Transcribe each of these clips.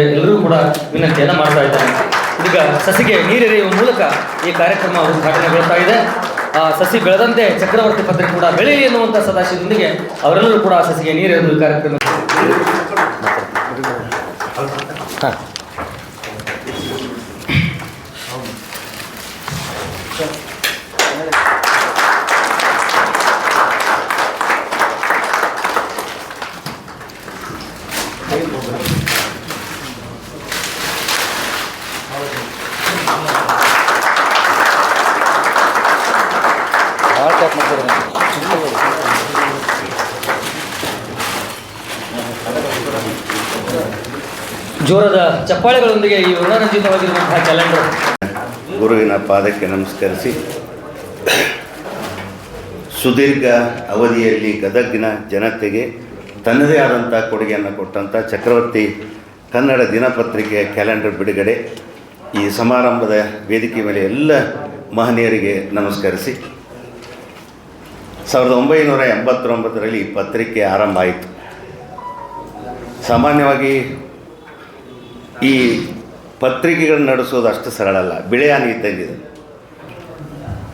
ಎಲ್ಲರೂ ಕೂಡ ವಿನಂತಿಯನ್ನು ಮಾಡ್ತಾ ಇದ್ದಾರೆ. ಈಗ ಸಸಿಗೆ ನೀರೆರೆಯುವ ಮೂಲಕ ಈ ಕಾರ್ಯಕ್ರಮ ಉದ್ಘಾಟನೆಗೊಳ್ತಾ ಇದೆ. ಆ ಸಸಿ ಬೆಳೆದಂತೆ ಚಕ್ರವರ್ತಿ ಪತ್ರಿಕೆ ಕೂಡ ಬೆಳೆಯಲಿ ಎನ್ನುವಂಥ ಸದಾಶಯದೊಂದಿಗೆ ಅವರೆಲ್ಲರೂ ಕೂಡ ಸಸಿಗೆ ನೀರೆರೆಯುವ ಕಾರ್ಯಕ್ರಮ ಜೋರದ ಚಪ್ಪಾಳೆಗಳೊಂದಿಗೆ ಈ ವರ್ಣರಂಜಿತವಾಗಿರುವಂತಹ ಕ್ಯಾಲೆಂಡರ್ ಗುರುವಿನ ಪಾದಕ್ಕೆ ನಮಸ್ಕರಿಸಿ. ಸುದೀರ್ಘ ಅವಧಿಯಲ್ಲಿ ಗದಗಿನ ಜನತೆಗೆ ತನ್ನದೇ ಆದಂಥ ಕೊಡುಗೆಯನ್ನು ಕೊಟ್ಟಂಥ ಚಕ್ರವರ್ತಿ ಕನ್ನಡ ದಿನಪತ್ರಿಕೆಯ ಕ್ಯಾಲೆಂಡರ್ ಬಿಡುಗಡೆ. ಈ ಸಮಾರಂಭದ ವೇದಿಕೆ ಮೇಲೆ ಎಲ್ಲ ಮಹನೀಯರಿಗೆ ನಮಸ್ಕರಿಸಿ. ಸಾವಿರದ ಒಂಬೈನೂರ ಎಂಬತ್ತೊಂಬತ್ತರಲ್ಲಿ ಈ ಪತ್ರಿಕೆ ಆರಂಭ ಆಯಿತು. ಸಾಮಾನ್ಯವಾಗಿ ಈ ಪತ್ರಿಕೆಗಳನ್ನ ನಡೆಸೋದು ಅಷ್ಟು ಸರಳ ಅಲ್ಲ. ಬಿಳೆಯಾನಿ ಇದ್ದಂಗಿದೆ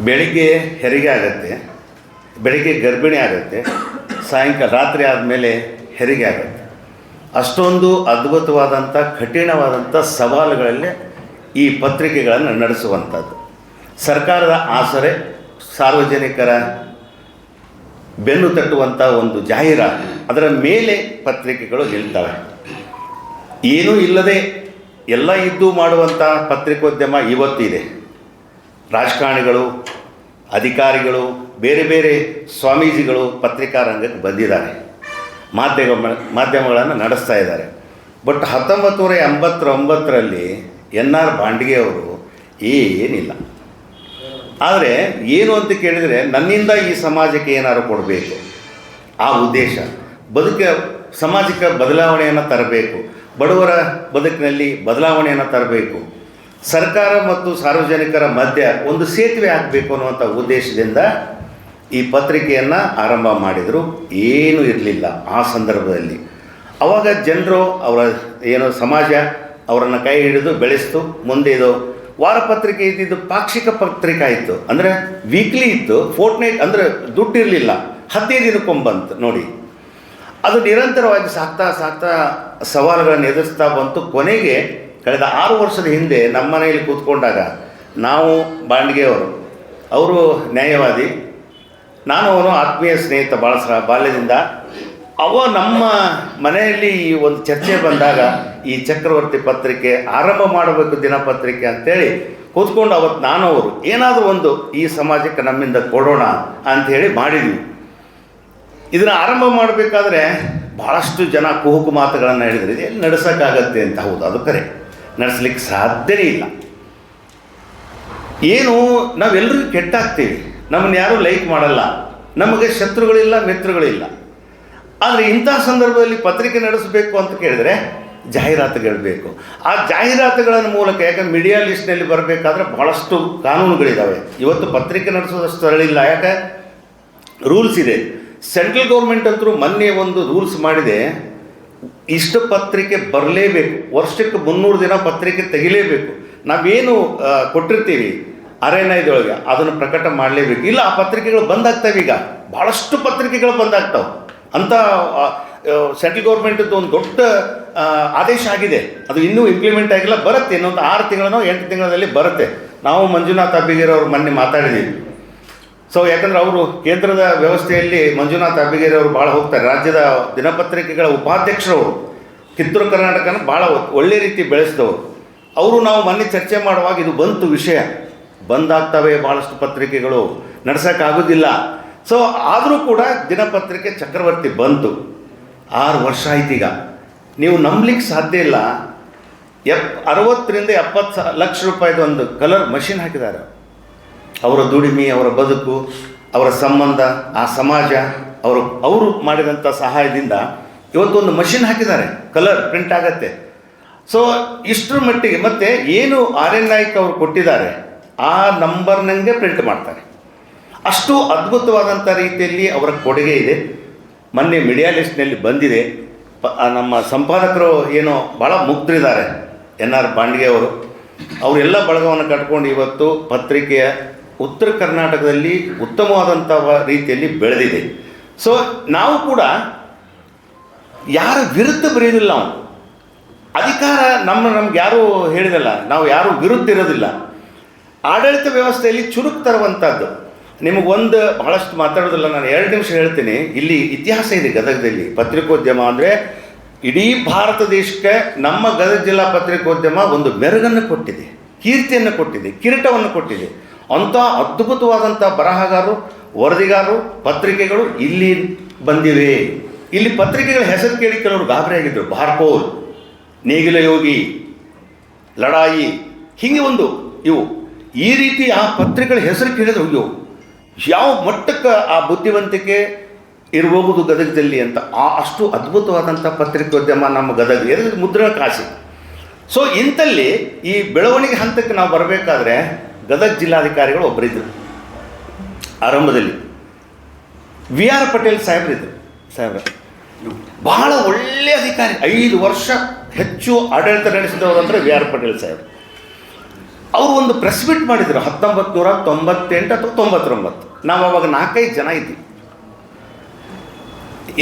ಬೆಳಿಗ್ಗೆ ಹೆರಿಗೆ ಆಗುತ್ತೆ, ಬೆಳಿಗ್ಗೆ ಗರ್ಭಿಣಿ ಆಗುತ್ತೆ, ಸಾಯಂಕಾಲ ರಾತ್ರಿ ಆದಮೇಲೆ ಹೆರಿಗೆ ಆಗುತ್ತೆ. ಅಷ್ಟೊಂದು ಅದ್ಭುತವಾದಂಥ ಕಠಿಣವಾದಂಥ ಸವಾಲುಗಳಲ್ಲೇ ಈ ಪತ್ರಿಕೆಗಳನ್ನು ನಡೆಸುವಂಥದ್ದು. ಸರ್ಕಾರದ ಆಸರೆ, ಸಾರ್ವಜನಿಕರ ಬೆನ್ನು ತಟ್ಟುವಂಥ ಒಂದು ಜಾಹೀರಾತು. ಅದರ ಮೇಲೆ ಪತ್ರಿಕೆಗಳು ನಿಲ್ತವೆ. ಏನೂ ಇಲ್ಲದೆ ಎಲ್ಲ ಇದ್ದು ಮಾಡುವಂಥ ಪತ್ರಿಕೋದ್ಯಮ ಇವತ್ತಿದೆ. ರಾಜಕಾರಣಿಗಳು, ಅಧಿಕಾರಿಗಳು, ಬೇರೆ ಬೇರೆ ಸ್ವಾಮೀಜಿಗಳು ಪತ್ರಿಕಾ ರಂಗಕ್ಕೆ ಬಂದಿದ್ದಾರೆ. ಮಾಧ್ಯಮ, ಮಾಧ್ಯಮಗಳನ್ನು ನಡೆಸ್ತಾ ಇದ್ದಾರೆ. ಬಟ್ ಹತ್ತೊಂಬತ್ತು ನೂರ ಎಂಬತ್ತೊಂಬತ್ತರಲ್ಲಿ ಎನ್ ಆರ್ ಬಾಂಡ್ಗೆ ಅವರು ಏನಿಲ್ಲ. ಆದರೆ ಏನು ಅಂತ ಕೇಳಿದರೆ ನನ್ನಿಂದ ಈ ಸಮಾಜಕ್ಕೆ ಏನಾದ್ರು ಕೊಡಬೇಕು. ಆ ಉದ್ದೇಶ. ಬದುಕ, ಸಮಾಜಕ್ಕೆ ಬದಲಾವಣೆಯನ್ನು ತರಬೇಕು. ಬಡವರ ಬದುಕಿನಲ್ಲಿ ಬದಲಾವಣೆಯನ್ನು ತರಬೇಕು. ಸರ್ಕಾರ ಮತ್ತು ಸಾರ್ವಜನಿಕರ ಮಧ್ಯ ಒಂದು ಸೇತುವೆ ಆಗಬೇಕು ಅನ್ನುವಂಥ ಉದ್ದೇಶದಿಂದ ಈ ಪತ್ರಿಕೆಯನ್ನು ಆರಂಭ ಮಾಡಿದರು. ಏನೂ ಇರಲಿಲ್ಲ ಆ ಸಂದರ್ಭದಲ್ಲಿ. ಅವಾಗ ಜನರು ಅವರ ಏನು ಸಮಾಜ ಅವರನ್ನು ಕೈ ಹಿಡಿದು ಬೆಳೆಸ್ತು. ಮುಂದೆ ಇದು ವಾರಪತ್ರಿಕೆ ಇದ್ದಿದ್ದು ಪಾಕ್ಷಿಕ ಪತ್ರಿಕೆ ಇತ್ತು. ಅಂದರೆ ವೀಕ್ಲಿ ಇತ್ತು. ಫೋರ್ಟ್ನೈಟ್ ಅಂದರೆ ದುಡ್ಡಿರಲಿಲ್ಲ ಹದಿನೈದು ದಿನಕ್ಕೊಂಬಂತು ನೋಡಿ. ಅದು ನಿರಂತರವಾಗಿ ಸಾಕ್ತಾ ಸಾಕ್ತಾ ಸವಾಲುಗಳನ್ನು ಎದುರಿಸ್ತಾ ಬಂತು. ಕೊನೆಗೆ ಕಳೆದ ಆರು ವರ್ಷದ ಹಿಂದೆ ನಮ್ಮ ಮನೆಯಲ್ಲಿ ಕೂತ್ಕೊಂಡಾಗ ನಾವು ಬಾಂಡ್ಗೆಯವರು, ಅವರು ನ್ಯಾಯವಾದಿ, ನಾನು ಅವನು ಆತ್ಮೀಯ ಸ್ನೇಹಿತ ಬಾಳ ಸಹ ಬಾಲ್ಯದಿಂದ. ಅವ ನಮ್ಮ ಮನೆಯಲ್ಲಿ ಈ ಒಂದು ಚರ್ಚೆ ಬಂದಾಗ ಈ ಚಕ್ರವರ್ತಿ ಪತ್ರಿಕೆ ಆರಂಭ ಮಾಡಬೇಕು ದಿನಪತ್ರಿಕೆ ಅಂತೇಳಿ ಕೂತ್ಕೊಂಡು ಅವತ್ತು ನಾನು ಅವರು, ಏನಾದರೂ ಒಂದು ಈ ಸಮಾಜಕ್ಕೆ ನಮ್ಮಿಂದ ಕೊಡೋಣ ಅಂಥೇಳಿ ಮಾಡಿದ್ವಿ. ಇದನ್ನು ಆರಂಭ ಮಾಡಬೇಕಾದ್ರೆ ಭಾಳಷ್ಟು ಜನ ಕುಹುಕು ಮಾತುಗಳನ್ನು ಹೇಳಿದರೆ. ಎಲ್ಲಿ ನಡೆಸೋಕ್ಕಾಗತ್ತೆ ಅಂತ ಹೌದು, ಅದು ಕರೆ. ನಡೆಸ್ಲಿಕ್ಕೆ ಸಾಧ್ಯನೇ ಇಲ್ಲ. ಏನು ನಾವೆಲ್ಲರೂ ಕೆಟ್ಟಾಗ್ತೀವಿ. ನಮ್ಮನ್ನು ಯಾರೂ ಲೈಕ್ ಮಾಡಲ್ಲ. ನಮಗೆ ಶತ್ರುಗಳಿಲ್ಲ, ಮಿತ್ರಗಳಿಲ್ಲ. ಆದರೆ ಇಂಥ ಸಂದರ್ಭದಲ್ಲಿ ಪತ್ರಿಕೆ ನಡೆಸಬೇಕು ಅಂತ ಕೇಳಿದರೆ ಜಾಹೀರಾತುಗಳು ಆ ಜಾಹೀರಾತುಗಳ ಮೂಲಕ, ಯಾಕಂದ್ರೆ ಮೀಡಿಯಾ ಲಿಸ್ಟ್ನಲ್ಲಿ ಬರಬೇಕಾದ್ರೆ ಭಾಳಷ್ಟು ಕಾನೂನುಗಳಿದ್ದಾವೆ ಇವತ್ತು ಪತ್ರಿಕೆ ನಡೆಸೋದಷ್ಟು ಸರಳಿಲ್ಲ ಯಾಕೆ? ರೂಲ್ಸ್ ಇದೆ. ಸೆಂಟ್ರಲ್ ಗೌರ್ಮೆಂಟ್ ಅಂತೂ ಮೊನ್ನೆ ಒಂದು ರೂಲ್ಸ್ ಮಾಡಿದೆ, ಇಷ್ಟು ಪತ್ರಿಕೆ ಬರಲೇಬೇಕು, ವರ್ಷಕ್ಕೆ ಮುನ್ನೂರು ದಿನ ಪತ್ರಿಕೆ ತೆಗಿಲೇಬೇಕು. ನಾವೇನು ಕೊಟ್ಟಿರ್ತೀವಿ ಅರೇನ ಇದೊಳಗೆ ಅದನ್ನು ಪ್ರಕಟ ಮಾಡಲೇಬೇಕು. ಇಲ್ಲ, ಆ ಪತ್ರಿಕೆಗಳು ಬಂದಾಗ್ತವೆ ಈಗ. ಭಾಳಷ್ಟು ಪತ್ರಿಕೆಗಳು ಬಂದಾಗ್ತವೆ. ಅಂತ ಸೆಂಟ್ರಲ್ ಗೌರ್ಮೆಂಟದ್ದು ಒಂದು ದೊಡ್ಡ ಆದೇಶ ಆಗಿದೆ. ಅದು ಇನ್ನೂ ಇಂಪ್ಲಿಮೆಂಟ್ ಆಗಿಲ್ಲ, ಬರುತ್ತೆ. ಇನ್ನೊಂದು ಆರು ತಿಂಗಳನೋ ಎಂಟು ತಿಂಗಳಲ್ಲಿ ಬರುತ್ತೆ. ನಾವು ಮಂಜುನಾಥ್ ಅವ್ರು ಮೊನ್ನೆ ಮಾತಾಡಿದ್ದೀವಿ. ಸೊ ಯಾಕಂದ್ರೆ ಅವರು ಕೇಂದ್ರದ ವ್ಯವಸ್ಥೆಯಲ್ಲಿ ಮಂಜುನಾಥ್ ಅಬ್ಬಿಗೇರಿ ಅವರು ಭಾಳ ಹೋಗ್ತಾರೆ. ರಾಜ್ಯದ ದಿನಪತ್ರಿಕೆಗಳ ಉಪಾಧ್ಯಕ್ಷರವರು ಕಿತ್ತೂರು ಕರ್ನಾಟಕನ ಭಾಳ ಒಳ್ಳೆ ರೀತಿ ಬೆಳೆಸಿದವರು. ಅವರು ನಾವು ಮೊನ್ನೆ ಚರ್ಚೆ ಮಾಡುವಾಗ ಇದು ಬಂತು ವಿಷಯ. ಬಂದಾಗ್ತವೆ ಭಾಳಷ್ಟು ಪತ್ರಿಕೆಗಳು, ನಡೆಸೋಕ್ಕಾಗೋದಿಲ್ಲ. ಸೊ ಆದರೂ ಕೂಡ ದಿನಪತ್ರಿಕೆ ಚಕ್ರವರ್ತಿ ಬಂತು. ಆರು ವರ್ಷ ಆಯ್ತೀಗ. ನೀವು ನಂಬಲಿಕ್ಕೆ ಸಾಧ್ಯ ಇಲ್ಲ. ಎಪ್, ಅರವತ್ತರಿಂದ ಎಪ್ಪತ್ತು ಲಕ್ಷ ರೂಪಾಯಿದು ಒಂದು ಕಲರ್ ಮಷಿನ್ ಹಾಕಿದ್ದಾರೆ. ಅವರ ದುಡಿಮೆ, ಅವರ ಬದುಕು, ಅವರ ಸಂಬಂಧ, ಆ ಸಮಾಜ, ಅವರು ಅವರು ಮಾಡಿದಂಥ ಸಹಾಯದಿಂದ ಇವತ್ತೊಂದು ಮಷಿನ್ ಹಾಕಿದ್ದಾರೆ. ಕಲರ್ ಪ್ರಿಂಟ್ ಆಗತ್ತೆ. ಸೊ ಇಷ್ಟರ ಮಟ್ಟಿಗೆ ಮತ್ತೆ ಏನು ಆರ್ ಎನ್ ನಾಯ್ಕ್ ಅವರು ಕೊಟ್ಟಿದ್ದಾರೆ, ಆ ನಂಬರ್ನಂಗೆ ಪ್ರಿಂಟ್ ಮಾಡ್ತಾರೆ. ಅಷ್ಟು ಅದ್ಭುತವಾದಂಥ ರೀತಿಯಲ್ಲಿ ಅವರ ಕೊಡುಗೆ ಇದೆ. ಮೊನ್ನೆ ಮೀಡಿಯಾ ಲಿಸ್ಟ್ನಲ್ಲಿ ಬಂದಿದೆ. ನಮ್ಮ ಸಂಪಾದಕರು ಏನೋ ಭಾಳ ಮುಗ್ಧರಿದ್ದಾರೆ ಎನ್ ಆರ್ ಬಾಂಡ್ಗೆ ಅವರು. ಅವರೆಲ್ಲ ಬಳಗವನ್ನು ಕಟ್ಕೊಂಡು ಇವತ್ತು ಪತ್ರಿಕೆಯ ಉತ್ತರ ಕರ್ನಾಟಕದಲ್ಲಿ ಉತ್ತಮವಾದಂಥ ರೀತಿಯಲ್ಲಿ ಬೆಳೆದಿದೆ. ಸೊ ನಾವು ಕೂಡ ಯಾರ ವಿರುದ್ಧ ಬರೆಯೋದಿಲ್ಲ ನಾವು. ಅಧಿಕಾರ ನಮ್ಮ ನಮ್ಗೆ ಯಾರೂ ಹೇಳಿದಲ್ಲ, ನಾವು ಯಾರೂ ವಿರುದ್ಧ ಇರೋದಿಲ್ಲ. ಆಡಳಿತ ವ್ಯವಸ್ಥೆಯಲ್ಲಿ ಚುರುಕು ತರುವಂಥದ್ದು ನಿಮಗೊಂದು ಬಹಳಷ್ಟು ಮಾತಾಡೋದಿಲ್ಲ, ನಾನು ಎರಡು ನಿಮಿಷ ಹೇಳ್ತೀನಿ. ಇಲ್ಲಿ ಇತಿಹಾಸ ಇದೆ ಗದಗದಲ್ಲಿ. ಪತ್ರಿಕೋದ್ಯಮ ಅಂದರೆ ಇಡೀ ಭಾರತ ದೇಶಕ್ಕೆ ನಮ್ಮ ಗದಗ ಜಿಲ್ಲಾ ಪತ್ರಿಕೋದ್ಯಮ ಒಂದು ಮೆರುಗನ್ನು ಕೊಟ್ಟಿದೆ. ಕೀರ್ತಿಯನ್ನು ಕೊಟ್ಟಿದೆ, ಕಿರೀಟವನ್ನು ಕೊಟ್ಟಿದೆ. ಅಂಥ ಅದ್ಭುತವಾದಂಥ ಬರಹಗಾರರು, ವರದಿಗಾರರು, ಪತ್ರಿಕೆಗಳು ಇಲ್ಲಿ ಬಂದಿವೆ. ಇಲ್ಲಿ ಪತ್ರಿಕೆಗಳ ಹೆಸರು ಕೇಳಿ ಕೆಲವರು ಗಾಬರಿ ಆಗಿದ್ದರು ಬಾರ್ಕೋಲ್ ನೇಗಿಲ ಯೋಗಿ, ಲಡಾಯಿ, ಹೀಗೆ ಒಂದು ಇವು. ಈ ರೀತಿ ಆ ಪತ್ರಿಕೆಗಳ ಹೆಸರು ಕೇಳಿದ್ರು ಇವು ಯಾವ ಮಟ್ಟಕ್ಕೆ ಆ ಬುದ್ಧಿವಂತಿಕೆ ಇರಬಹುದು ಗದಗದಲ್ಲಿ ಅಂತ. ಆ ಅಷ್ಟು ಅದ್ಭುತವಾದಂಥ ಪತ್ರಿಕೋದ್ಯಮ ನಮ್ಮ ಗದಗ, ಎಲ್ಲಿ ಮುದ್ರಣ ಕಾಸಿ. ಸೊ ಇಂಥಲ್ಲಿ ಈ ಬೆಳವಣಿಗೆ ಹಂತಕ್ಕೆ ನಾವು ಬರಬೇಕಾದ್ರೆ ಗದಗ ಜಿಲ್ಲಾಧಿಕಾರಿಗಳು ಒಬ್ಬರಿದ್ದರು ಆರಂಭದಲ್ಲಿ. ವಿ ಆರ್ ಪಟೇಲ್ ಇದ್ದರು ಸಾಹೇಬ್ರ. ಬಹಳ ಒಳ್ಳೆಯ ಅಧಿಕಾರಿ. ಐದು ವರ್ಷ ಹೆಚ್ಚು ಆಡಳಿತ ನಡೆಸಿದವರು ಅಂದರೆ ವಿ ಆರ್ ಪಟೇಲ್ ಸಾಹೇಬ್. ಅವರು ಒಂದು ಪ್ರೆಸ್ ಮೀಟ್ ಮಾಡಿದರು. ಹತ್ತೊಂಬತ್ತು ನೂರ ತೊಂಬತ್ತೆಂಟು ಅಥವಾ ತೊಂಬತ್ತೊಂಬತ್ತು. ನಾವು ಅವಾಗ ನಾಲ್ಕೈದು ಜನ ಇದ್ವಿ.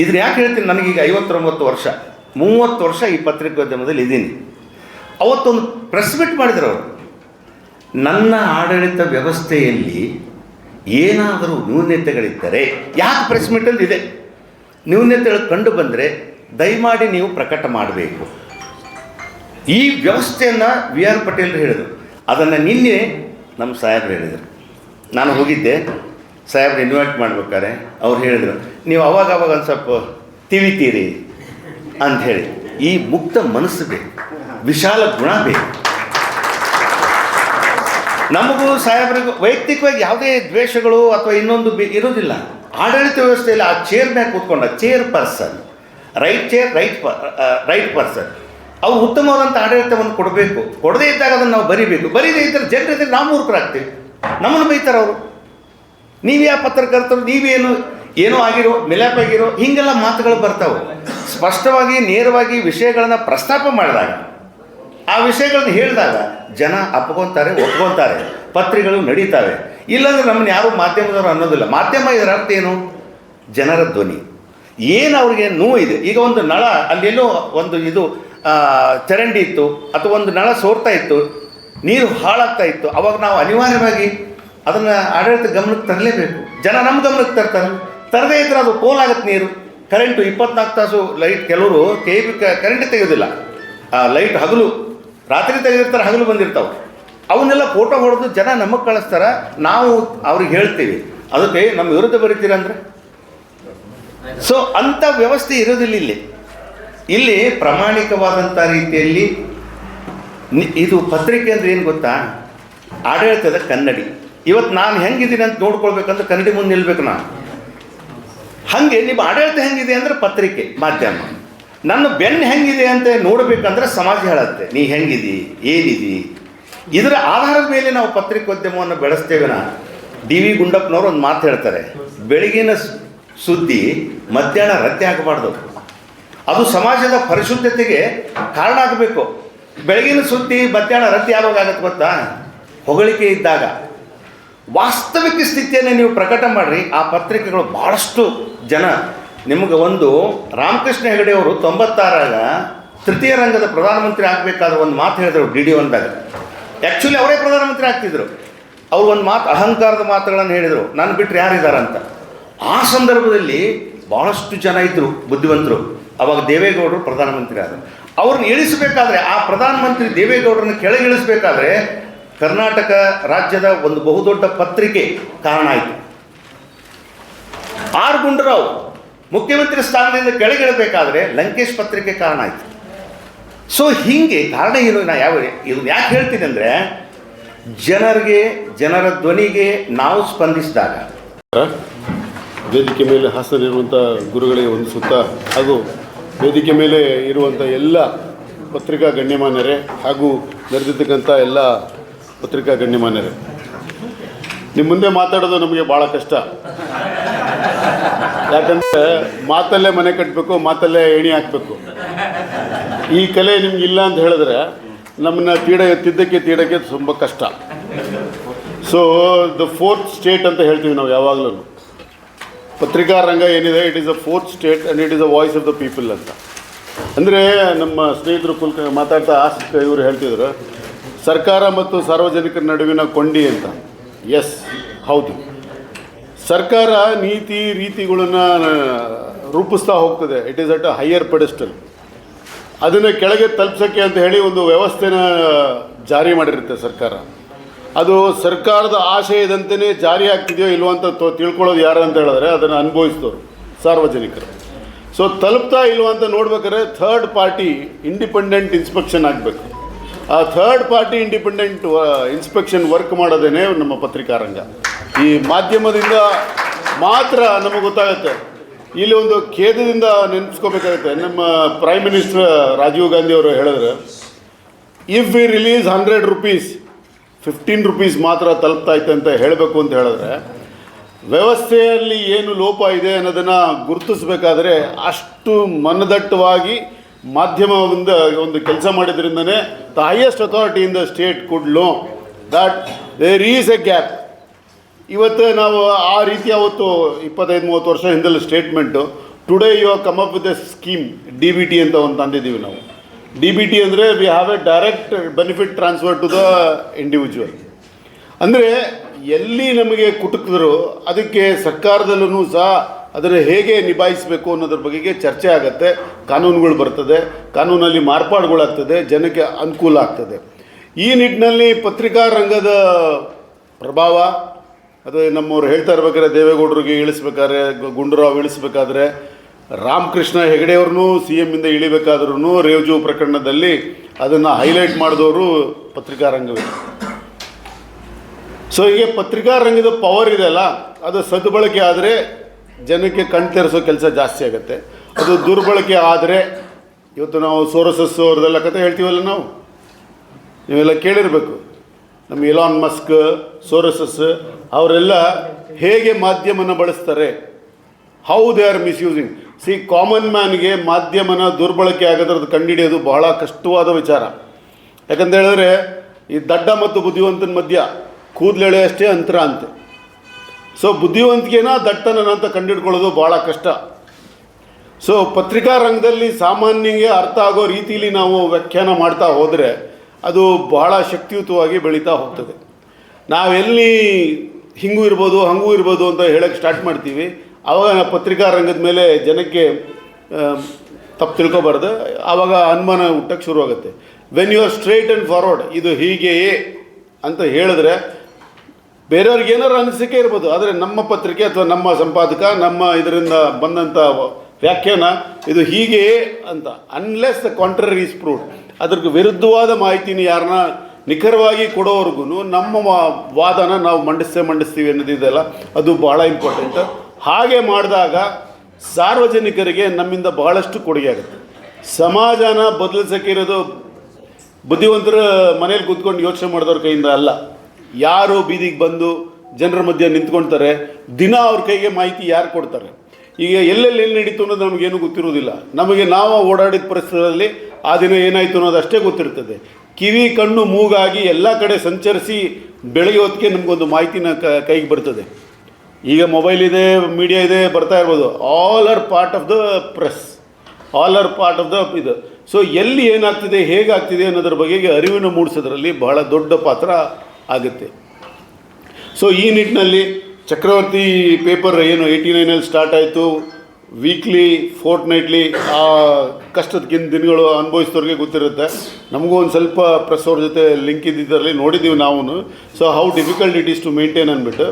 ಇದ್ರ ಯಾಕೆ ಹೇಳ್ತೀನಿ ನನಗೀಗ ಐವತ್ತೊಂಬತ್ತು ವರ್ಷ. ಮೂವತ್ತು ವರ್ಷ ಈ ಪತ್ರಿಕೋದ್ಯಮದಲ್ಲಿ ಇದ್ದೀನಿ. ಅವತ್ತೊಂದು ಪ್ರೆಸ್ ಮೀಟ್ ಮಾಡಿದ್ರು ಅವರು. ನನ್ನ ಆಡಳಿತ ವ್ಯವಸ್ಥೆಯಲ್ಲಿ ಏನಾದರೂ ನ್ಯೂನ್ಯತೆಗಳಿದ್ದರೆ ಯಾಕೆ ಪ್ರೆಸ್ ಮೀಟಲ್ಲಿ ಇದೆ? ನ್ಯೂನ್ಯತೆಗಳು ಕಂಡು ಬಂದರೆ ದಯಮಾಡಿ ನೀವು ಪ್ರಕಟ ಮಾಡಬೇಕು. ಈ ವ್ಯವಸ್ಥೆಯನ್ನು ವಿ ಆರ್ ಪಟೇಲ್ ಹೇಳಿದರು. ಅದನ್ನು ನಿನ್ನೆ ನಮ್ಮ ಸಾಹೇಬ್ರು ಹೇಳಿದರು. ನಾನು ಹೋಗಿದ್ದೆ. ಸಾಹೇಬ್ರು ಇನ್ವೈಟ್ ಮಾಡ್ಬೇಕಾದ್ರೆ ಅವ್ರು ಹೇಳಿದರು, ನೀವು ಅವಾಗ ಅವಾಗ ಒಂದು ಸ್ವಲ್ಪ ತಿವಿತೀರಿ ಅಂತ ಹೇಳಿ. ಈ ಮುಕ್ತ ಮನಸ್ಸು ಬೇಕು ವಿಶಾಲ ಗುಣ ಬೇಕು. ನಮಗೂ ಸಾಹೇಬರಿಗೂ ವೈಯಕ್ತಿಕವಾಗಿ ಯಾವುದೇ ದ್ವೇಷಗಳು ಅಥವಾ ಇನ್ನೊಂದು ಬಿ ಇರೋದಿಲ್ಲ ಆಡಳಿತ ವ್ಯವಸ್ಥೆಯಲ್ಲಿ ಆ ಚೇರ್ ಮೇಲೆ ಕೂತ್ಕೊಂಡ chair person right chair right ಪ ರೈಟ್ ಪರ್ಸನ್ ಅವು ಉತ್ತಮವಾದಂಥ ಆಡಳಿತವನ್ನು ಕೊಡಬೇಕು. ಕೊಡದೇ ಇದ್ದಾಗ ಅದನ್ನು ನಾವು ಬರಿಬೇಕು. ಬರೀದೇ ಇದ್ದರೆ ಜನರಿದ್ದರೆ ನಾವು ಮೂರ್ಖರಾಗ್ತೀವಿ. ನಮ್ಮನ್ನು ಬೈತಾರೆ ಅವರು. ನೀವು ಯಾವ ಪತ್ರಕರ್ತರು ನೀವೇನು ಏನೋ ಆಗಿರೋ ಮಿಲಾಪಾಗಿರೋ ಹೀಗೆಲ್ಲ ಮಾತುಗಳು ಬರ್ತಾವೆ. ಸ್ಪಷ್ಟವಾಗಿ, ನೇರವಾಗಿ ವಿಷಯಗಳನ್ನು ಪ್ರಸ್ತಾಪ ಮಾಡಿದಾಗ ಆ ವಿಷಯಗಳನ್ನು ಹೇಳಿದಾಗ ಜನ ಅಪ್ಕೊತಾರೆ ಒಪ್ಕೊತಾರೆ, ಪತ್ರಿಕೆಗಳು ನಡೀತಾವೆ. ಇಲ್ಲಾಂದ್ರೆ ನಮ್ಮನ್ನು ಯಾರು ಮಾಧ್ಯಮದವರು ಅನ್ನೋದಿಲ್ಲ. ಮಾಧ್ಯಮ ಇದರ ಅರ್ಥ ಏನು? ಜನರ ಧ್ವನಿ. ಏನು ಅವ್ರಿಗೆ ನೋವು ಇದೆ? ಈಗ ಒಂದು ನಳ ಅಲ್ಲೆಲ್ಲೋ ಒಂದು ಇದು ಚರಂಡಿ ಇತ್ತು, ಅಥವಾ ಒಂದು ನಳ ಸೋರ್ತಾ ಇತ್ತು, ನೀರು ಹಾಳಾಗ್ತಾ ಇತ್ತು, ಅವಾಗ ನಾವು ಅನಿವಾರ್ಯವಾಗಿ ಅದನ್ನು ಆಡಳಿತ ಗಮನಕ್ಕೆ ತರಲೇಬೇಕು. ಜನ ನಮ್ಮ ಗಮನಕ್ಕೆ ತರ್ತಾರೆ. ತರದೇ ಇದ್ರೆ ಅದು ಪೋಲಾಗತ್ತೆ ನೀರು. ಕರೆಂಟು ಇಪ್ಪತ್ನಾಲ್ಕು ತಾಸು ಲೈಟ್, ಕೆಲವರು ಕೆ ಬಿ ಕರೆಂಟ್ ತೆಗೆಯೋದಿಲ್ಲ ಲೈಟ್ ಹಗಲು. ರಾತ್ರಿ ತೆಗೆದಿರ್ತಾರೆ, ಹಗಲು ಬಂದಿರ್ತಾವೆ. ಅವನ್ನೆಲ್ಲ ಫೋಟೋ ಹೊಡೆದು ಜನ ನಮಗೆ ಕಳಿಸ್ತಾರೆ, ನಾವು ಅವ್ರಿಗೆ ಹೇಳ್ತೀವಿ. ಅದಕ್ಕೆ ನಮ್ಮ ವಿರುದ್ಧ ಬರೀತೀರಂದ್ರೆ ಸೊ ಅಂಥ ವ್ಯವಸ್ಥೆ ಇರೋದಿಲ್ಲ ಇಲ್ಲಿ. ಇಲ್ಲಿ ಪ್ರಾಮಾಣಿಕವಾದಂಥ ರೀತಿಯಲ್ಲಿ ಇದು ಪತ್ರಿಕೆ ಅಂದ್ರೆ ಏನು ಗೊತ್ತಾ? ಆಡಳಿತದ ಕನ್ನಡಿ. ಇವತ್ತು ನಾನು ಹೆಂಗಿದ್ದೀನಿ ಅಂತ ನೋಡ್ಕೊಳ್ಬೇಕಂದ್ರೆ ಕನ್ನಡಿ ಮುಂದೆ ನಿಲ್ಬೇಕು ನಾನು. ಹಾಗೆ ನಿಮ್ಮ ಆಡಳಿತ ಹೆಂಗಿದೆ ಅಂದರೆ ಪತ್ರಿಕೆ, ಮಾಧ್ಯಮ. ನನ್ನ ಬೆನ್ನು ಹೆಂಗಿದೆ ಅಂತ ನೋಡಬೇಕಂದ್ರೆ ಸಮಾಜ ಹೇಳುತ್ತೆ. ನೀ ಹೆಂಗಿದಿ? ಏನಿದಿ? ಇದರ ಆಧಾರದ ಮೇಲೆ ನಾವು ಪತ್ರಿಕೋದ್ಯಮವನ್ನು ಬೆಳೆಸ್ತೇವೆ ನಾ. ಡಿ ವಿ ಗುಂಡಪ್ಪನವರು ಒಂದು ಮಾತು ಹೇಳ್ತಾರೆ. ಬೆಳಗಿನ ಸುದ್ದಿ ಮಧ್ಯಾಹ್ನ ರದ್ದೆ ಆಗಬಾರ್ದು. ಅದು ಸಮಾಜದ ಪರಿಶುದ್ಧತೆಗೆ ಕಾರಣ ಆಗಬೇಕು. ಬೆಳಗಿನ ಸುದ್ದಿ ಮಧ್ಯಾಹ್ನ ರದ್ದೆ ಯಾವಾಗ ಆಗತ್ತೆ ಗೊತ್ತಾ? ಹೊಗಳಿಕೆ ಇದ್ದಾಗ. ವಾಸ್ತವಿಕ ಸ್ಥಿತಿಯನ್ನು ನೀವು ಪ್ರಕಟ ಮಾಡಿರಿ. ಆ ಪತ್ರಿಕೆಗಳು ಭಾಳಷ್ಟು ಜನ ನಿಮಗೆ ಒಂದು ರಾಮಕೃಷ್ಣ ಹೆಗಡೆ ಅವರು ತೊಂಬತ್ತಾರಾಗ ತೃತೀಯ ರಂಗದ ಪ್ರಧಾನಮಂತ್ರಿ ಆಗಬೇಕಾದ ಒಂದು ಮಾತು ಹೇಳಿದರು ಡಿ ಡಿ ಒಂದಾಗ ಆ್ಯಕ್ಚುಲಿ ಅವರೇ ಪ್ರಧಾನಮಂತ್ರಿ ಆಗ್ತಿದ್ರು. ಅವ್ರು ಒಂದು ಮಾತು ಅಹಂಕಾರದ ಮಾತುಗಳನ್ನು ಹೇಳಿದರು. ನಾನು ಬಿಟ್ಟರೆ ಯಾರಿದ್ದಾರಂತ ಆ ಸಂದರ್ಭದಲ್ಲಿ ಭಾಳಷ್ಟು ಜನ ಇದ್ದರು ಬುದ್ಧಿವಂತರು. ಅವಾಗ ದೇವೇಗೌಡರು ಪ್ರಧಾನಮಂತ್ರಿ ಆದರು. ಅವ್ರನ್ನ ಇಳಿಸಬೇಕಾದ್ರೆ, ಆ ಪ್ರಧಾನಮಂತ್ರಿ ದೇವೇಗೌಡರನ್ನ ಕೆಳಗಿಳಿಸಬೇಕಾದ್ರೆ ಕರ್ನಾಟಕ ರಾಜ್ಯದ ಒಂದು ಬಹುದೊಡ್ಡ ಪತ್ರಿಕೆ ಕಾರಣ ಆಯಿತು. ಆರ್ ಗುಂಡರಾವ್ ಮುಖ್ಯಮಂತ್ರಿ ಸ್ಥಾನದಿಂದ ಕೆಳಗಿಳಬೇಕಾದ್ರೆ ಲಂಕೇಶ್ ಪತ್ರಿಕೆ ಕಾರಣ ಆಯಿತು. ಸೊ ಹೀಗೆ ಕಾರಣ ಏನು ನಾ ಯಾವ ಇದನ್ನ ಯಾಕೆ ಹೇಳ್ತೀನಿ ಅಂದರೆ, ಜನರಿಗೆ, ಜನರ ಧ್ವನಿಗೆ ನಾವು ಸ್ಪಂದಿಸಿದಾಗ. ವೇದಿಕೆ ಮೇಲೆ ಹಾಸನಲ್ಲಿರುವಂಥ ಗುರುಗಳಿಗೆ ವಂದಿಸುತ್ತಾ ಹಾಗೂ ವೇದಿಕೆ ಮೇಲೆ ಇರುವಂಥ ಎಲ್ಲ ಪತ್ರಿಕಾ ಗಣ್ಯಮಾನ್ಯರೇ, ಹಾಗೂ ನೆರೆದಿರ್ತಕ್ಕಂಥ ಎಲ್ಲ ಪತ್ರಿಕಾ ಗಣ್ಯಮಾನ್ಯರೇ. ನಿಮ್ಮ ಮುಂದೆ ಮಾತಾಡೋದು ನಮಗೆ ಭಾಳ ಕಷ್ಟ. ಯಾಕಂದರೆ ಮಾತಲ್ಲೇ ಮನೆ ಕಟ್ಟಬೇಕು ಮಾತಲ್ಲೇ ಎಣಿ ಹಾಕಬೇಕು. ಈ ಕಲೆ ನಿಮ್ಗೆ ಇಲ್ಲ ಅಂತ ಹೇಳಿದ್ರೆ ನಮ್ಮನ್ನ ತೀಡ ತಿದ್ದಕ್ಕೆ ತೀಡಕ್ಕೆ ತುಂಬ ಕಷ್ಟ. ಸೊ ದ ಫೋರ್ತ್ ಸ್ಟೇಟ್ ಅಂತ ಹೇಳ್ತೀವಿ ನಾವು ಯಾವಾಗಲೂ. ಪತ್ರಿಕಾ ರಂಗ ಏನಿದೆ it is a fourth state and it is a voice of the people ಅಂತ. ಅಂದರೆ ನಮ್ಮ ಸ್ನೇಹಿತರು ಕುಲ್ಕ ಮಾತಾಡ್ತಾ ಆಸಕ್ತ ಇವರು ಹೇಳ್ತಿದ್ರು, ಸರ್ಕಾರ ಮತ್ತು ಸಾರ್ವಜನಿಕರ ನಡುವಿನ ಕೊಂಡಿ ಅಂತ ಎಸ್ ಹೌದು. ಸರ್ಕಾರ ನೀತಿ ರೀತಿಗಳನ್ನು ರೂಪಿಸ್ತಾ ಹೋಗ್ತದೆ. It is at a higher pedestal ಅದನ್ನು ಕೆಳಗೆ ತಲುಪ್ಸೋಕ್ಕೆ ಅಂತ ಹೇಳಿ ಒಂದು ವ್ಯವಸ್ಥೆನ ಜಾರಿ ಮಾಡಿರುತ್ತೆ ಸರ್ಕಾರ. ಅದು ಸರ್ಕಾರದ ಆಶಯದಂತೆಯೇ ಜಾರಿ ಆಗ್ತಿದೆಯೋ ಇಲ್ಲವೋ ಅಂತ ತಿಳ್ಕೊಳ್ಳೋದು ಯಾರು ಅಂತ ಹೇಳಿದ್ರೆ ಅದನ್ನು ಅನುಭವಿಸಿದವರು ಸಾರ್ವಜನಿಕರು. ಸೊ ತಲುಪ್ತಾ ಇಲ್ವೋ ಅಂತ ನೋಡ್ಬೇಕಾದ್ರೆ ಥರ್ಡ್ ಪಾರ್ಟಿ ಇಂಡಿಪೆಂಡೆಂಟ್ ಇನ್ಸ್ಪೆಕ್ಷನ್ ಆಗಬೇಕು. ಆ third party independent inspection work ಮಾಡೋದೇನೆ ನಮ್ಮ ಪತ್ರಿಕಾರಂಗ. ಈ ಮಾಧ್ಯಮದಿಂದ ಮಾತ್ರ ನಮಗೆ ಗೊತ್ತಾಗುತ್ತೆ. ಇಲ್ಲಿ ಒಂದು ಖೇದದಿಂದ ನೆನೆಸ್ಕೋಬೇಕಾಗುತ್ತೆ. ನಮ್ಮ ಪ್ರೈಮ್ ಮಿನಿಸ್ಟರ್ ರಾಜೀವ್ ಗಾಂಧಿ ಅವರು ಹೇಳಿದ್ರೆ if we release hundred rupees fifteen rupees ಮಾತ್ರ ತಲುಪ್ತಾ ಐತೆ ಅಂತ ಹೇಳಬೇಕು ಅಂತ ಹೇಳಿದ್ರೆ, ವ್ಯವಸ್ಥೆಯಲ್ಲಿ ಏನು ಲೋಪ ಇದೆ ಅನ್ನೋದನ್ನು ಗುರುತಿಸಬೇಕಾದ್ರೆ ಅಷ್ಟು ಮನದಟ್ಟವಾಗಿ ಮಾಧ್ಯಮದಿಂದ ಒಂದು ಕೆಲಸ ಮಾಡಿದ್ರಿಂದನೇ the highest authority in the state could low that there is a gap ಇವತ್ತು ನಾವು ಆ ರೀತಿ ಅವತ್ತು ಇಪ್ಪತ್ತೈದು, ಮೂವತ್ತು ವರ್ಷ ಹಿಂದೆಲ್ಲ statement today you come up with a scheme D B T ಅಂತ ಒಂದು ತಂದಿದ್ದೀವಿ ನಾವು. ಡಿ ಬಿ ಟಿ ಅಂದರೆ we have a direct benefit transfer to the individual ಅಂದರೆ ಎಲ್ಲಿ ನಮಗೆ ಕುಟುಕಿದ್ರು, ಅದಕ್ಕೆ ಸರ್ಕಾರದಲ್ಲೂ ಸಹ ಅದನ್ನು ಹೇಗೆ ನಿಭಾಯಿಸಬೇಕು ಅನ್ನೋದ್ರ ಬಗೆಗೆ ಚರ್ಚೆ ಆಗುತ್ತೆ, ಕಾನೂನುಗಳು ಬರ್ತದೆ, ಕಾನೂನಲ್ಲಿ ಮಾರ್ಪಾಡುಗಳಾಗ್ತದೆ, ಜನಕ್ಕೆ ಅನುಕೂಲ ಆಗ್ತದೆ. ಈ ನಿಟ್ಟಿನಲ್ಲಿ ಪತ್ರಿಕಾ ರಂಗದ ಪ್ರಭಾವ ಅದು ನಮ್ಮವ್ರು ಹೇಳ್ತಾ ಇರ್ಬೇಕಾದ್ರೆ ದೇವೇಗೌಡರಿಗೆ ಇಳಿಸ್ಬೇಕಾದ್ರೆ ಗುಂಡೂರಾವ್ ಇಳಿಸ್ಬೇಕಾದ್ರೆ, ರಾಮಕೃಷ್ಣ ಹೆಗಡೆಯವ್ರನ್ನೂ ಸಿ ಎಮ್ಮಿಂದ ಇಳಿಬೇಕಾದ್ರೂ ರೇವ್ಜು ಪ್ರಕರಣದಲ್ಲಿ ಅದನ್ನು ಹೈಲೈಟ್ ಮಾಡಿದವರು ಪತ್ರಿಕಾ ರಂಗವೇ ಸೊ ಹೀಗೆ ಪತ್ರಿಕಾ ರಂಗದ ಪವರ್ ಇದೆಯಲ್ಲ ಅದು ಸದ್ಬಳಕೆ ಆದರೆ ಜನಕ್ಕೆ ಕಣ್ ತೆರೆಸೋ ಕೆಲಸ ಜಾಸ್ತಿ ಆಗುತ್ತೆ. ಅದು ದುರ್ಬಳಕೆ ಆದರೆ, ಇವತ್ತು ನಾವು ಸೋರಸಸ್ ಅವ್ರದ್ದೆಲ್ಲ ಕತೆ ಹೇಳ್ತೀವಲ್ಲ ನಾವು? ನೀವೆಲ್ಲ ಕೇಳಿರಬೇಕು. ನಮ್ಮ ಇಲಾನ್ ಮಸ್ಕ್ ಸೋರಸಸ್ ಅವರೆಲ್ಲ ಹೇಗೆ ಮಾಧ್ಯಮನ ಬಳಸ್ತಾರೆ? How they are misusing C common ಮ್ಯಾನ್ಗೆ ಮಾಧ್ಯಮನ ದುರ್ಬಳಕೆ ಆಗೋದ್ರದ್ದು ಕಂಡುಹಿಡಿಯೋದು ಬಹಳ ಕಷ್ಟವಾದ ವಿಚಾರ. ಯಾಕಂತ ಹೇಳಿದ್ರೆ, ಈ ದಡ್ಡ ಮತ್ತು ಬುದ್ಧಿವಂತನ ಮಧ್ಯ ಕೂದಲೆಳೆ ಅಷ್ಟೇ ಅಂತರ ಅಂತೆ. ಸೊ ಬುದ್ಧಿವಂತಿಕೆನ ದಟ್ಟನ ಅಂತ ಕಂಡುಹಿಡ್ಕೊಳ್ಳೋದು ಭಾಳ ಕಷ್ಟ. ಸೊ ಪತ್ರಿಕಾ ರಂಗದಲ್ಲಿ ಸಾಮಾನ್ಯಗೆ ಅರ್ಥ ಆಗೋ ರೀತಿಯಲ್ಲಿ ನಾವು ವ್ಯಾಖ್ಯಾನ ಮಾಡ್ತಾ ಹೋದರೆ ಅದು ಬಹಳ ಶಕ್ತಿಯುತವಾಗಿ ಬೆಳೀತಾ ಹೋಗ್ತದೆ. ನಾವೆಲ್ಲಿ ಹಿಂಗೂ ಇರ್ಬೋದು, ಹಂಗೂ ಇರ್ಬೋದು ಅಂತ ಹೇಳಕ್ಕೆ ಸ್ಟಾರ್ಟ್ ಮಾಡ್ತೀವಿ. ಆವಾಗ ಪತ್ರಿಕಾ ರಂಗದ ಮೇಲೆ ಜನಕ್ಕೆ ತಪ್ಪು ತಿಳ್ಕೊಬಾರ್ದು. ಆವಾಗ ಅನುಮಾನ ಹುಟ್ಟಕ್ಕೆ ಶುರುವಾಗುತ್ತೆ when you are straight and forward ಇದು ಹೀಗೆಯೇ ಅಂತ ಹೇಳಿದ್ರೆ ಬೇರೆಯವ್ರಿಗೆ ಏನಾರು ಅನಿಸಿಕೆ ಇರ್ಬೋದು. ಆದರೆ ನಮ್ಮ ಪತ್ರಿಕೆ ಅಥವಾ ನಮ್ಮ ಸಂಪಾದಕ, ನಮ್ಮ ಇದರಿಂದ ಬಂದಂಥ ವ್ಯಾಖ್ಯಾನ ಇದು ಹೀಗೆಯೇ ಅಂತ. Unless the contrary is proved ಅದ್ರ ವಿರುದ್ಧವಾದ ಮಾಹಿತಿನ ಯಾರನ್ನ ನಿಖರವಾಗಿ ಕೊಡೋವರೆಗೂ ನಮ್ಮ ವಾದನ ನಾವು ಮಂಡಿಸ್ತೇ ಮಂಡಿಸ್ತೀವಿ ಅನ್ನೋದಿದೆಯಲ್ಲ ಅದು ಭಾಳ ಇಂಪಾರ್ಟೆಂಟ್ ಹಾಗೆ ಮಾಡಿದಾಗ ಸಾರ್ವಜನಿಕರಿಗೆ ನಮ್ಮಿಂದ ಬಹಳಷ್ಟು ಕೊಡುಗೆ ಆಗುತ್ತೆ. ಸಮಾಜನ ಬದಲಿಸೋಕಿರೋದು ಬುದ್ಧಿವಂತರ ಮನೇಲಿ ಕೂತ್ಕೊಂಡು ಯೋಚನೆ ಮಾಡಿದವ್ರ ಕೈಯಿಂದ ಅಲ್ಲ. ಯಾರು ಬೀದಿಗೆ ಬಂದು ಜನರ ಮಧ್ಯೆ ನಿಂತ್ಕೊಳ್ತಾರೆ ದಿನ ಅವ್ರ ಕೈಗೆ ಮಾಹಿತಿ ಯಾರು ಕೊಡ್ತಾರೆ? ಈಗ ಎಲ್ಲೆಲ್ಲಿ ಎಲ್ಲಿ ನಡೀತು ಅನ್ನೋದು ನಮಗೇನು ಗೊತ್ತಿರೋದಿಲ್ಲ ನಮಗೆ ನಾವು ಓಡಾಡಿದ ಪರಿಸರದಲ್ಲಿ ಆ ದಿನ ಏನಾಯಿತು ಅನ್ನೋದು ಅಷ್ಟೇ ಗೊತ್ತಿರ್ತದೆ. ಕಿವಿ, ಕಣ್ಣು, ಮೂಗಾಗಿ ಎಲ್ಲ ಕಡೆ ಸಂಚರಿಸಿ ಹೊತ್ತಿಗೆ ನಮಗೊಂದು ಮಾಹಿತಿನ ಕೈಗೆ ಬರ್ತದೆ. ಈಗ ಮೊಬೈಲ್ ಇದೆ ಮೀಡಿಯಾ ಇದೆ, ಬರ್ತಾ ಇರ್ಬೋದು. All are part of the press all are part of the ಇದು. ಸೊ ಎಲ್ಲಿ ಏನಾಗ್ತಿದೆ, ಹೇಗಾಗ್ತಿದೆ ಅನ್ನೋದ್ರ ಬಗೆಗೆ ಅರಿವನ್ನು ಮೂಡಿಸೋದ್ರಲ್ಲಿ ಬಹಳ ದೊಡ್ಡ ಪಾತ್ರ ಆಗುತ್ತೆ. ಸೊ ಈ ನಿಟ್ಟಿನಲ್ಲಿ ಚಕ್ರವರ್ತಿ ಪೇಪರ್ ಏನು ಏಯ್ಟಿ ನೈನಲ್ಲಿ ಸ್ಟಾರ್ಟ್ ಆಯಿತು. ವೀಕ್ಲಿ ಫೋರ್ಟ್ ನೈಟ್ಲಿ ಆ ಕಷ್ಟದಕ್ಕಿಂತ ದಿನಗಳು ಅನುಭವಿಸಿದವ್ರಿಗೆ ಗೊತ್ತಿರುತ್ತೆ. ನಮಗೂ ಒಂದು ಸ್ವಲ್ಪ ಪ್ರೆಸ್ ಅವ್ರ ಜೊತೆ ಲಿಂಕ್ ಇದ್ದಿದ್ದರಲ್ಲಿ ನೋಡಿದ್ದೀವಿ ನಾವು so how difficult it is to maintain ಅಂದ್ಬಿಟ್ಟು.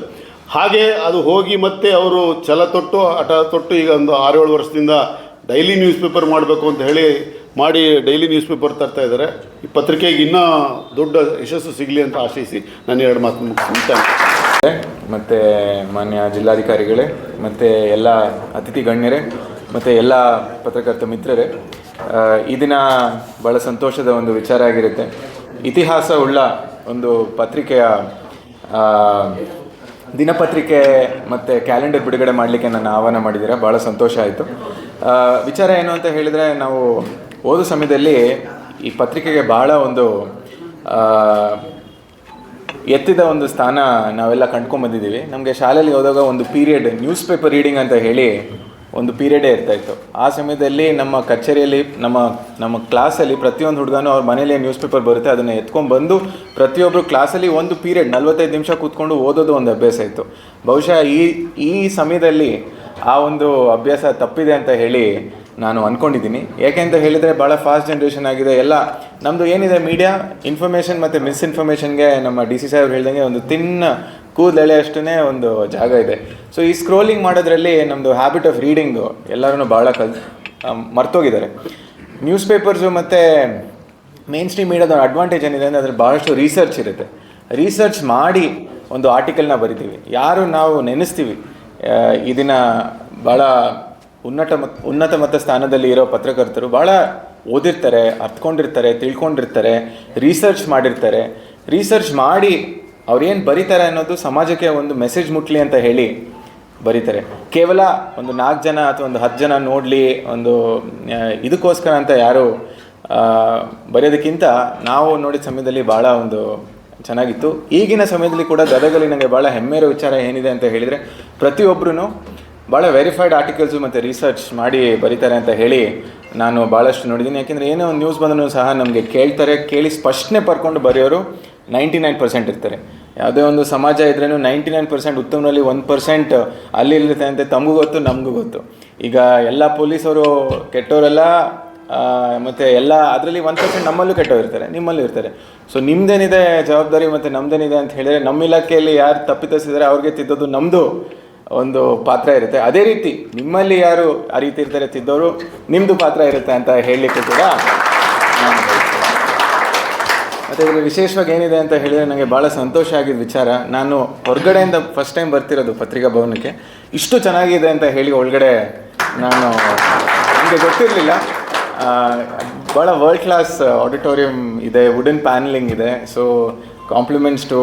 ಹಾಗೆ ಅದು ಹೋಗಿ ಮತ್ತೆ ಅವರು ಛಲ ತೊಟ್ಟು, ಹಠ ತೊಟ್ಟು ಈಗ ಒಂದು ಆರೇಳು ವರ್ಷದಿಂದ ಡೈಲಿ ನ್ಯೂಸ್ ಪೇಪರ್ ಮಾಡಬೇಕು ಅಂತ ಹೇಳಿ ಮಾಡಿ ಡೈಲಿ ನ್ಯೂಸ್ ಪೇಪರ್ ತರ್ತಾ ಇದ್ದಾರೆ. ಈ ಪತ್ರಿಕೆಗೆ ಇನ್ನೂ ದೊಡ್ಡ ಯಶಸ್ಸು ಸಿಗಲಿ ಅಂತ ಆಶಿಸಿ ನಾನು ಎರಡು ಮಾತು ಮತ್ತು ಮಾನ್ಯ ಜಿಲ್ಲಾಧಿಕಾರಿಗಳೇ, ಮತ್ತು ಎಲ್ಲ ಅತಿಥಿ ಗಣ್ಯರೇ ಮತ್ತು ಎಲ್ಲ ಪತ್ರಕರ್ತ ಮಿತ್ರರೇ ಈ ದಿನ ಭಾಳ ಸಂತೋಷದ ಒಂದು ವಿಚಾರ ಆಗಿರುತ್ತೆ. ಇತಿಹಾಸ ಉಳ್ಳ ಒಂದು ಪತ್ರಿಕೆಯ ದಿನಪತ್ರಿಕೆ ಮತ್ತು ಕ್ಯಾಲೆಂಡರ್ ಬಿಡುಗಡೆ ಮಾಡಲಿಕ್ಕೆ ನನ್ನ ಆಹ್ವಾನ ಮಾಡಿದ್ದೀರಾ. ಭಾಳ ಸಂತೋಷ ಆಯಿತು. ವಿಚಾರ ಏನು ಅಂತ ಹೇಳಿದರೆ, ನಾವು ಓದೋ ಸಮಯದಲ್ಲಿ ಈ ಪತ್ರಿಕೆಗೆ ಭಾಳ ಒಂದು ಎತ್ತಿದ ಒಂದು ಸ್ಥಾನ ನಾವೆಲ್ಲ ಕಂಡ್ಕೊಂಡ್ಬಂದಿದ್ದೀವಿ ನಮಗೆ ಶಾಲೆಯಲ್ಲಿ ಹೋದಾಗ ಒಂದು ಪೀರಿಯಡ್, ನ್ಯೂಸ್ ಪೇಪರ್ ರೀಡಿಂಗ್ ಅಂತ ಹೇಳಿ ಒಂದು ಪೀರಿಯಡೇ ಇರ್ತಾ ಇತ್ತು. ಆ ಸಮಯದಲ್ಲಿ ನಮ್ಮ ಕಚೇರಿಯಲ್ಲಿ, ನಮ್ಮ ನಮ್ಮ ಕ್ಲಾಸಲ್ಲಿ ಪ್ರತಿಯೊಂದು ಹುಡುಗನೂ ಅವ್ರ ಮನೇಲಿ ನ್ಯೂಸ್ ಪೇಪರ್ ಬರುತ್ತೆ, ಅದನ್ನು ಎತ್ಕೊಂಡು ಬಂದು ಪ್ರತಿಯೊಬ್ಬರು ಕ್ಲಾಸಲ್ಲಿ ಒಂದು ಪೀರಿಯಡ್, ನಲ್ವತ್ತೈದು ನಿಮಿಷ ಕೂತ್ಕೊಂಡು ಓದೋದು ಒಂದು ಅಭ್ಯಾಸ ಇತ್ತು. ಬಹುಶಃ ಈ ಈ ಸಮಯದಲ್ಲಿ ಆ ಒಂದು ಅಭ್ಯಾಸ ತಪ್ಪಿದೆ ಅಂತ ಹೇಳಿ ನಾನು ಅಂದ್ಕೊಂಡಿದ್ದೀನಿ ಯಾಕೆ ಅಂತ ಹೇಳಿದರೆ ಭಾಳ ಫಾಸ್ಟ್ ಜನ್ರೇಷನ್ ಆಗಿದೆ. ಎಲ್ಲ ನಮ್ಮದು ಏನಿದೆ ಮೀಡಿಯಾ ಇನ್ಫಾರ್ಮೇಷನ್ ಮತ್ತು ಮಿಸ್ಇನ್ಫಾರ್ಮೇಷನ್ಗೆ ನಮ್ಮ ಡಿ ಸಿ ಸಾಹೇಬ್ರು ಹೇಳ್ದಂಗೆ ಒಂದು ತಿನ್ನ ಕೂದಲೆಳೆ ಅಷ್ಟೇ ಒಂದು ಜಾಗ ಇದೆ. ಸೊ ಈ ಸ್ಕ್ರೋಲಿಂಗ್ ಮಾಡೋದ್ರಲ್ಲಿ ನಮ್ಮದು ಹ್ಯಾಬಿಟ್ ಆಫ್ ರೀಡಿಂಗು ಎಲ್ಲರೂ ಭಾಳ ಕಲ್ ಮರ್ತೋಗಿದ್ದಾರೆ. ನ್ಯೂಸ್ ಪೇಪರ್ಸು ಮತ್ತು ಮೇನ್ ಸ್ಟ್ರೀಮ್ ಮೀಡಿಯಾದ ಅಡ್ವಾಂಟೇಜ್ ಏನಿದೆ ಅಂದರೆ ಅದ್ರ ಭಾಳಷ್ಟು ರಿಸರ್ಚ್ ಇರುತ್ತೆ. ರಿಸರ್ಚ್ ಮಾಡಿ ಒಂದು ಆರ್ಟಿಕಲ್ನ ಬರಿತೀವಿ. ಯಾರು ನಾವು ನೆನೆಸ್ತೀವಿ ಇದನ್ನು ಇದನ್ನ ಭಾಳ ಉನ್ನತ ಮತ್, ಉನ್ನತ ಮಟ್ಟ ಸ್ಥಾನದಲ್ಲಿ ಇರೋ ಪತ್ರಕರ್ತರು ಭಾಳ ಓದಿರ್ತಾರೆ, ಅರ್ಥಕೊಂಡಿರ್ತಾರೆ, ತಿಳ್ಕೊಂಡಿರ್ತಾರೆ ರಿಸರ್ಚ್ ಮಾಡಿರ್ತಾರೆ. ರಿಸರ್ಚ್ ಮಾಡಿ ಅವ್ರೇನು ಬರೀತಾರೆ ಅನ್ನೋದು ಸಮಾಜಕ್ಕೆ ಒಂದು ಮೆಸೇಜ್ ಮುಟ್ಲಿ ಅಂತ ಹೇಳಿ ಬರೀತಾರೆ. ಕೇವಲ ಒಂದು ನಾಲ್ಕು ಜನ ಅಥವಾ ಒಂದು ಹತ್ತು ಜನ ನೋಡಲಿ, ಒಂದು ಇದಕ್ಕೋಸ್ಕರ ಅಂತ ಯಾರು ಬರೆಯೋದಕ್ಕಿಂತ ನಾವು ನೋಡಿದ ಸಮಯದಲ್ಲಿ ಭಾಳ ಒಂದು ಚೆನ್ನಾಗಿತ್ತು. ಈಗಿನ ಸಮಯದಲ್ಲಿ ಕೂಡ ಗದಗಲ್ಲಿ ನನಗೆ ಭಾಳ ಹೆಮ್ಮೆಯ ವಿಚಾರ ಏನಿದೆ ಅಂತ ಹೇಳಿದರೆ ಪ್ರತಿಯೊಬ್ಬರೂ ಭಾಳ ವೆರಿಫೈಡ್ ಆರ್ಟಿಕಲ್ಸು ಮತ್ತು ರಿಸರ್ಚ್ ಮಾಡಿ ಬರೀತಾರೆ ಅಂತ ಹೇಳಿ ನಾನು ಭಾಳಷ್ಟು ನೋಡಿದ್ದೀನಿ. ಯಾಕೆಂದರೆ ಏನೋ ಒಂದು ನ್ಯೂಸ್ ಬಂದರೂ ಸಹ ನಮಗೆ ಕೇಳ್ತಾರೆ, ಕೇಳಿ ಸ್ಪಷ್ಟನೆ ಪರ್ಕೊಂಡು ಬರೆಯೋರು ನೈಂಟಿ ನೈನ್ ಪರ್ಸೆಂಟ್ ಇರ್ತಾರೆ. ಯಾವುದೇ ಒಂದು ಸಮಾಜ ಇದ್ರೇನು ನೈಂಟಿ ನೈನ್ ಪರ್ಸೆಂಟ್ ಉತ್ತಮನಲ್ಲಿ ಒಂದು ಪರ್ಸೆಂಟ್ ಅಲ್ಲಿ ಇರುತ್ತೆ ಅಂತ, ತಮಗೂ ಗೊತ್ತು, ನಮಗೂ ಗೊತ್ತು. ಈಗ ಎಲ್ಲ ಪೊಲೀಸರು ಕೆಟ್ಟವರೆಲ್ಲ ಮತ್ತು ಎಲ್ಲ ಅದರಲ್ಲಿ ಒನ್ ಪರ್ಸೆಂಟ್ ನಮ್ಮಲ್ಲೂ ಕೆಟ್ಟವ್ರು ಇರ್ತಾರೆ ನಿಮ್ಮಲ್ಲೂ ಇರ್ತಾರೆ. ಸೊ ನಿಮ್ಮದೇನಿದೆ ಜವಾಬ್ದಾರಿ ಮತ್ತು ನಮ್ಮದೇನಿದೆ ಅಂತ ಹೇಳಿದರೆ, ನಮ್ಮ ಇಲಾಖೆಯಲ್ಲಿ ಯಾರು ತಪ್ಪಿತಸ್ಥಿದ್ದಾರೆ ಅವ್ರಿಗೆ ತಿದ್ದೋದು ನಮ್ಮದು ಒಂದು ಪಾತ್ರ ಇರುತ್ತೆ. ಅದೇ ರೀತಿ, ನಿಮ್ಮಲ್ಲಿ ಯಾರು ಆ ರೀತಿ ಇರ್ತಾರೆ ತಿದ್ದವರು ನಿಮ್ಮದು ಪಾತ್ರ ಇರುತ್ತೆ ಅಂತ ಹೇಳಲಿಕ್ಕೆ ಕೂಡ. ಮತ್ತು ಇದರಲ್ಲಿ ವಿಶೇಷವಾಗಿ ಏನಿದೆ ಅಂತ ಹೇಳಿದರೆ ನನಗೆ ಭಾಳ ಸಂತೋಷ ಆಗಿದ್ದ ವಿಚಾರ. ನಾನು ಹೊರಗಡೆಯಿಂದ ಫಸ್ಟ್ ಟೈಮ್ ಬರ್ತಿರೋದು ಪತ್ರಿಕಾ ಭವನಕ್ಕೆ. ಇಷ್ಟು ಚೆನ್ನಾಗಿದೆ ಅಂತ ಹೇಳಿ ಒಳಗಡೆ ನಾನು ನನಗೆ ಗೊತ್ತಿರಲಿಲ್ಲ. ಭಾಳ ವರ್ಲ್ಡ್ ಕ್ಲಾಸ್ ಆಡಿಟೋರಿಯಂ ಇದೆ ವುಡನ್ ಪ್ಯಾನಲಿಂಗ್ ಇದೆ. So compliments to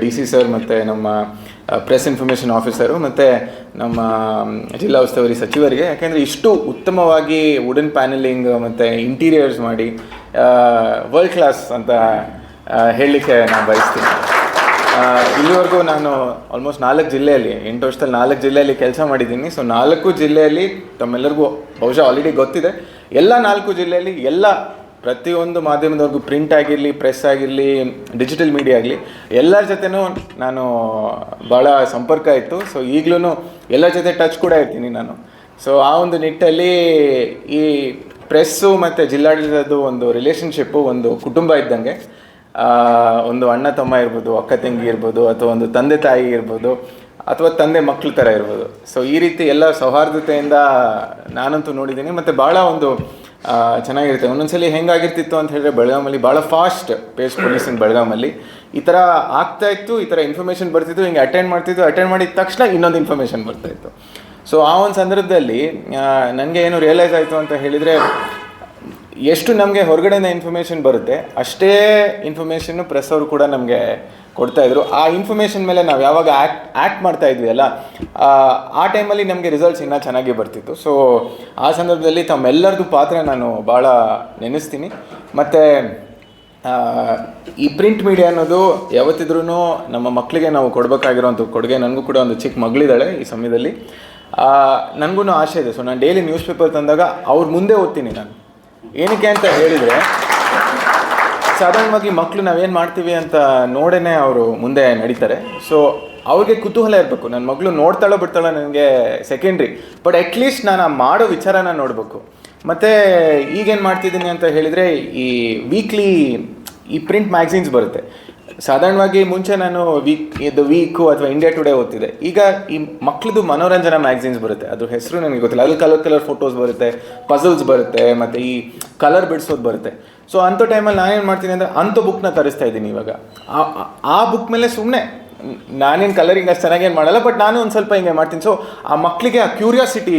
D C sir ಮತ್ತು ನಮ್ಮ ಪ್ರೆಸ್ ಇನ್ಫಾರ್ಮೇಷನ್ ಆಫೀಸರು ಮತ್ತು ನಮ್ಮ ಜಿಲ್ಲಾ ಉಸ್ತುವಾರಿ ಸಚಿವರಿಗೆ. ಯಾಕೆಂದರೆ ಇಷ್ಟು ಉತ್ತಮವಾಗಿ ವುಡನ್ ಪ್ಯಾನಲಿಂಗ್ ಮತ್ತು ಇಂಟೀರಿಯರ್ಸ್ ಮಾಡಿ ವರ್ಲ್ಡ್ ಕ್ಲಾಸ್ ಅಂತ ಹೇಳಲಿಕ್ಕೆ ನಾನು ಬಯಸ್ತೀನಿ. ಇಲ್ಲಿವರೆಗೂ ನಾನು ಆಲ್ಮೋಸ್ಟ್ ನಾಲ್ಕು ಜಿಲ್ಲೆಯಲ್ಲಿ, ಎಂಟು ವರ್ಷದಲ್ಲಿ ನಾಲ್ಕು ಜಿಲ್ಲೆಯಲ್ಲಿ ಕೆಲಸ ಮಾಡಿದ್ದೀನಿ. ಸೊ ನಾಲ್ಕು ಜಿಲ್ಲೆಯಲ್ಲಿ ತಮ್ಮೆಲ್ಲರಿಗೂ ಬಹುಶಃ ಆಲ್ರೆಡಿ ಗೊತ್ತಿದೆ. ಎಲ್ಲ ನಾಲ್ಕು ಜಿಲ್ಲೆಯಲ್ಲಿ ಎಲ್ಲ ಪ್ರತಿಯೊಂದು ಮಾಧ್ಯಮದವ್ರಿಗೂ ಪ್ರಿಂಟ್ ಆಗಿರಲಿ ಪ್ರೆಸ್ ಆಗಿರಲಿ ಡಿಜಿಟಲ್ ಮೀಡಿಯಾ ಆಗಲಿ, ಎಲ್ಲರ ಜೊತೆನೂ ನಾನು ಭಾಳ ಸಂಪರ್ಕ ಇತ್ತು. ಸೊ ಈಗಲೂ ಎಲ್ಲರ ಜೊತೆ ಟಚ್ ಕೂಡ ಇರ್ತೀನಿ ನಾನು. ಸೊ ಆ ಒಂದು ನಿಟ್ಟಲ್ಲಿ ಈ ಪ್ರೆಸ್ಸು ಮತ್ತು ಜಿಲ್ಲಾಡಳಿತದ್ದು ಒಂದು ರಿಲೇಷನ್ಶಿಪ್ಪು ಒಂದು ಕುಟುಂಬ ಇದ್ದಂಗೆ. ಒಂದು ಅಣ್ಣ, ತಮ್ಮ ಇರ್ಬೋದು, ಅಕ್ಕ, ತಂಗಿ ಇರ್ಬೋದು, ಅಥವಾ ಒಂದು ತಂದೆ, ತಾಯಿ ಇರ್ಬೋದು, ಅಥವಾ ತಂದೆ ಮಕ್ಕಳ ಥರ ಇರ್ಬೋದು. ಸೊ ಈ ರೀತಿ ಎಲ್ಲ ಸೌಹಾರ್ದತೆಯಿಂದ ನಾನಂತೂ ನೋಡಿದ್ದೀನಿ. ಮತ್ತು ಭಾಳ ಒಂದು ಚೆನ್ನಾಗಿರುತ್ತೆ. ಒಂದೊಂದ್ಸಲಿ ಹೆಂಗಾಗಿರ್ತಿತ್ತು ಅಂತ ಹೇಳಿದ್ರೆ ಬೆಳಗಾಮಲ್ಲಿ ಭಾಳ ಫಾಸ್ಟ್ ಪೇಸ್ ಪೊಲೀಸ್ ಇನ್ ಬೆಳಗಾಮಲ್ಲಿ ಈ ಥರ ಆಗ್ತಾ ಇತ್ತು, ಈ ಥರ ಇನ್ಫಾರ್ಮೇಷನ್ ಬರ್ತಿತ್ತು, ಹಿಂಗೆ ಅಟೆಂಡ್ ಮಾಡ್ತಿತ್ತು ಅಟೆಂಡ್ ಮಾಡಿದ ತಕ್ಷಣ ಇನ್ನೊಂದು ಇನ್ಫಾರ್ಮೇಷನ್ ಬರ್ತಾ ಇತ್ತು. ಸೊ ಆ ಒಂದು ಸಂದರ್ಭದಲ್ಲಿ ನನಗೆ ಏನು ರಿಯಲೈಸ್ ಆಯಿತು ಅಂತ ಹೇಳಿದರೆ, ಎಷ್ಟು ನಮಗೆ ಹೊರಗಡೆಯಿಂದ ಇನ್ಫಾರ್ಮೇಷನ್ ಬರುತ್ತೆ, ಅಷ್ಟೇ ಇನ್ಫಾರ್ಮೇಷನ್ನು ಪ್ರೆಸ್ ಅವರು ಕೂಡ ನಮಗೆ ಕೊಡ್ತಾ ಇದ್ರು. ಆ ಇನ್ಫಾರ್ಮೇಷನ್ ಮೇಲೆ ನಾವು ಯಾವಾಗ ಆ್ಯಕ್ಟ್ ಆ್ಯಕ್ಟ್ ಮಾಡ್ತಾ ಇದ್ವಿ ಅಲ್ಲ ಆ, ಟೈಮಲ್ಲಿ ನಮಗೆ ರಿಸಲ್ಟ್ಸ್ ಇನ್ನೂ ಚೆನ್ನಾಗಿ ಬರ್ತಿತ್ತು. ಸೊ ಆ ಸಂದರ್ಭದಲ್ಲಿ ತಮ್ಮೆಲ್ಲರದ್ದು ಪಾತ್ರ ನಾನು ಭಾಳ ನೆನೆಸ್ತೀನಿ. ಮತ್ತು ಈ ಪ್ರಿಂಟ್ ಮೀಡಿಯಾ ಅನ್ನೋದು ಯಾವತ್ತಿದ್ರೂ ನಮ್ಮ ಮಕ್ಕಳಿಗೆ ನಾವು ಕೊಡಬೇಕಾಗಿರೋಂಥ ಕೊಡುಗೆ ನನಗೂ ಕೂಡ ಒಂದು ಚಿಕ್ಕ ಮಗಳಿದ್ದಾಳೆ ಈ ಸಮಯದಲ್ಲಿ. ನನಗೂ ಆಸೆ ಇದೆ. ಸೊ ನಾನು ಡೈಲಿ ನ್ಯೂಸ್ ಪೇಪರ್ ತಂದಾಗ ಅವ್ರ ಮುಂದೆ ಓದ್ತೀನಿ ನಾನು. ಏನಕ್ಕೆ ಅಂತ ಹೇಳಿದರೆ ಸಾಧಾರಣವಾಗಿ ಮಕ್ಕಳು ನಾವೇನು ಮಾಡ್ತೀವಿ ಅಂತ ನೋಡೇ ಅವರು ಮುಂದೆ ನಡೀತಾರೆ. ಸೊ ಅವ್ರಿಗೆ ಕುತೂಹಲ ಇರಬೇಕು. ನನ್ನ ಮಗಳು ನೋಡ್ತಾಳೋ ಬಿಡ್ತಾಳೋ ನನಗೆ ಸೆಕೆಂಡ್ರಿ ಬಟ್ ಅಟ್ಲೀಸ್ಟ್ ನಾನು ಆ ಮಾಡೋ ವಿಚಾರನ ನೋಡಬೇಕು. ಮತ್ತು ಈಗೇನು ಮಾಡ್ತಿದ್ದೀನಿ ಅಂತ ಹೇಳಿದರೆ ಈ ವೀಕ್ಲಿ ಈ ಪ್ರಿಂಟ್ ಮ್ಯಾಗ್ಝಿನ್ಸ್ ಬರುತ್ತೆ. ಸಾಧಾರಣವಾಗಿ ಮುಂಚೆ ನಾನು ವೀಕ್ ಇದು ವೀಕು ಅಥವಾ ಇಂಡಿಯಾ ಟುಡೇ ಓದ್ತಿದ್ದೆ. ಈಗ ಈ ಮಕ್ಳದ್ದು ಮನೋರಂಜನಾ ಮ್ಯಾಗ್ಝಿನ್ಸ್ ಬರುತ್ತೆ. ಅದ್ರ ಹೆಸರು ನನಗೆ ಗೊತ್ತಿಲ್ಲ. ಅಲ್ಲಿ ಕಲರ್ ಕಲರ್ ಫೋಟೋಸ್ ಬರುತ್ತೆ ಪಝಲ್ಸ್ ಬರುತ್ತೆ, ಮತ್ತು ಈ ಕಲರ್ ಬಿಡಿಸೋದು ಬರುತ್ತೆ. ಸೊ ಅಂಥ ಟೈಮಲ್ಲಿ ನಾನೇನು ಮಾಡ್ತೀನಿ ಅಂದರೆ ಅಂಥ ಬುಕ್ನ ತರಿಸ್ತಾ ಇದ್ದೀನಿ ಇವಾಗ. ಆ ಬುಕ್ ಮೇಲೆ ಸುಮ್ಮನೆ ನಾನೇನು ಕಲರಿಂಗ್ ಅಷ್ಟು ಚೆನ್ನಾಗೇನು ಮಾಡಲ್ಲ ಬಟ್ ನಾನು ಒಂದು ಸ್ವಲ್ಪ ಹಿಂಗೆ ಮಾಡ್ತೀನಿ. ಸೊ ಆ ಮಕ್ಕಳಿಗೆ ಆ ಕ್ಯೂರಿಯಾಸಿಟಿ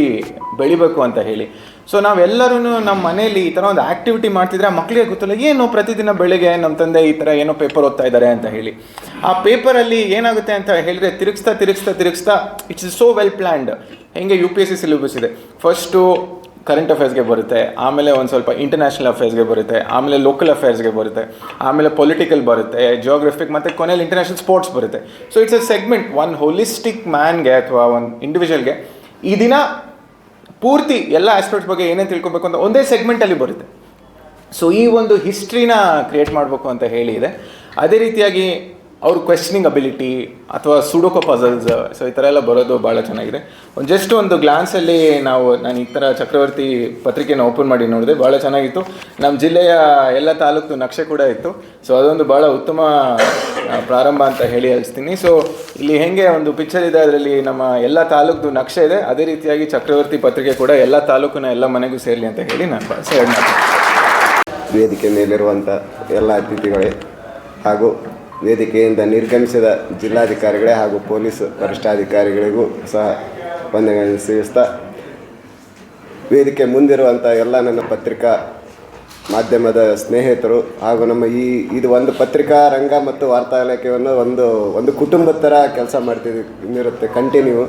ಬೆಳಿಬೇಕು ಅಂತ ಹೇಳಿ. ಸೊ ನಾವೆಲ್ಲರೂ ನಮ್ಮ ಮನೇಲಿ ಈ ಥರ ಒಂದು ಆ್ಯಕ್ಟಿವಿಟಿ ಮಾಡ್ತಿದ್ರೆ ಆ ಮಕ್ಕಳಿಗೆ ಗೊತ್ತಿಲ್ಲ, ಏನು ಪ್ರತಿದಿನ ಬೆಳಿಗ್ಗೆ ನಮ್ಮ ತಂದೆ ಈ ಥರ ಏನೋ ಪೇಪರ್ ಓದ್ತಾ ಇದ್ದಾರೆ? ಅಂತ ಹೇಳಿ. ಆ ಪೇಪರಲ್ಲಿ ಏನಾಗುತ್ತೆ ಅಂತ ಹೇಳಿದ್ರೆ ತಿರುಗಿಸ್ತಾ ತಿರುಗಿಸ್ತಾ ತಿರುಗಿಸ್ತಾ it's is so well planned ಹೆಂಗೆ U P S C syllabus ಇದೆ. ಫಸ್ಟು ಕರೆಂಟ್ ಅಫೇರ್ಸ್ಗೆ ಬರುತ್ತೆ, ಆಮೇಲೆ ಒಂದು ಸ್ವಲ್ಪ ಇಂಟರ್ನ್ಯಾಷನಲ್ ಅಫೇರ್ಸ್ಗೆ ಬರುತ್ತೆ, ಆಮೇಲೆ ಲೋಕಲ್ ಅಫೇರ್ಸ್ಗೆ ಬರುತ್ತೆ, ಆಮೇಲೆ ಪೊಲಿಟಿಕಲ್ ಬರುತ್ತೆ ಜಿಯೋಗ್ರಫಿಕ್ ಮತ್ತು ಕೊನೆಯಲ್ಲಿ ಇಂಟರ್ನ್ಯಾಷನಲ್ ಸ್ಪೋರ್ಟ್ಸ್ ಬರುತ್ತೆ. So it's a segment one holistic ಮ್ಯಾನ್ಗೆ ಅಥವಾ ಒಂದು ಇಂಡಿವಿಜುವಲ್ಗೆ ಈ ದಿನ ಪೂರ್ತಿ ಎಲ್ಲ ಆಸ್ಪೆಕ್ಟ್ಸ್ ಬಗ್ಗೆ ಏನೇನು ತಿಳ್ಕೊಬೇಕು ಅಂತ ಒಂದೇ ಸೆಗ್ಮೆಂಟಲ್ಲಿ ಬರುತ್ತೆ. ಸೊ ಈ ಒಂದು ಹಿಸ್ಟ್ರಿನ ಕ್ರಿಯೇಟ್ ಮಾಡಬೇಕು ಅಂತ ಹೇಳಿದೆ ಅದೇ ರೀತಿಯಾಗಿ ಅವ್ರ ಕ್ವೆಶ್ಚನಿಂಗ್ ಅಬಿಲಿಟಿ ಅಥವಾ ಸುಡೋಕೋ ಪಜಲ್ಸ್ ಸೊ ಈ ಥರ ಎಲ್ಲ ಬರೋದು ಭಾಳ ಚೆನ್ನಾಗಿದೆ. ಒಂದು ಜಸ್ಟ್ ಒಂದು ಗ್ಲಾನ್ಸಲ್ಲಿ ನಾವು, ನಾನು ಈ ಥರ ಚಕ್ರವರ್ತಿ ಪತ್ರಿಕೆನ ಓಪನ್ ಮಾಡಿ ನೋಡಿದೆ ಭಾಳ ಚೆನ್ನಾಗಿತ್ತು. ನಮ್ಮ ಜಿಲ್ಲೆಯ ಎಲ್ಲ ತಾಲೂಕು ನಕ್ಷೆ ಕೂಡ ಇತ್ತು. ಸೊ ಅದೊಂದು ಭಾಳ ಉತ್ತಮ ಪ್ರಾರಂಭ ಅಂತ ಹೇಳಿ ಅನಿಸ್ತೀನಿ ಸೊ ಇಲ್ಲಿ ಹೆಂಗೆ ಒಂದು ಪಿಕ್ಚರ್ ಇದೆ, ಅದರಲ್ಲಿ ನಮ್ಮ ಎಲ್ಲ ತಾಲೂಕು ನಕ್ಷೆ ಇದೆ. ಅದೇ ರೀತಿಯಾಗಿ ಚಕ್ರವರ್ತಿ ಪತ್ರಿಕೆ ಕೂಡ ಎಲ್ಲ ತಾಲೂಕಿನ ಎಲ್ಲ ಮನೆಗೂ ಸೇರಲಿ ಅಂತ ಹೇಳಿ ನಾನು ಸೇರ್ ಮಾಡ್ತೀನಿ. ವೇದಿಕೆ ಮೇಲಿರುವಂಥ ಎಲ್ಲ ಅತಿಥಿಗಳೇ ಹಾಗೂ ವೇದಿಕೆಯಿಂದ ನಿರ್ಗಮಿಸಿದ ಜಿಲ್ಲಾಧಿಕಾರಿಗಳೇ ಹಾಗೂ ಪೊಲೀಸ್ ವರಿಷ್ಠಾಧಿಕಾರಿಗಳಿಗೂ ಸಹ ವಂದನೆಗಳನ್ನು ಸೇವಿಸ್ತಾ ವೇದಿಕೆ ಮುಂದಿರುವಂಥ ಎಲ್ಲ ನನ್ನ ಪತ್ರಿಕಾ ಮಾಧ್ಯಮದ ಸ್ನೇಹಿತರು ಹಾಗೂ ನಮ್ಮ ಈ ಇದು ಒಂದು ಪತ್ರಿಕಾ ರಂಗ ಮತ್ತು ವಾರ್ತಾ ಇಲಾಖೆಯನ್ನು ಒಂದು ಒಂದು ಕುಟುಂಬದ ಥರ ಕೆಲಸ ಮಾಡ್ತಿರುತ್ತೆ ಕಂಟಿನ್ಯೂ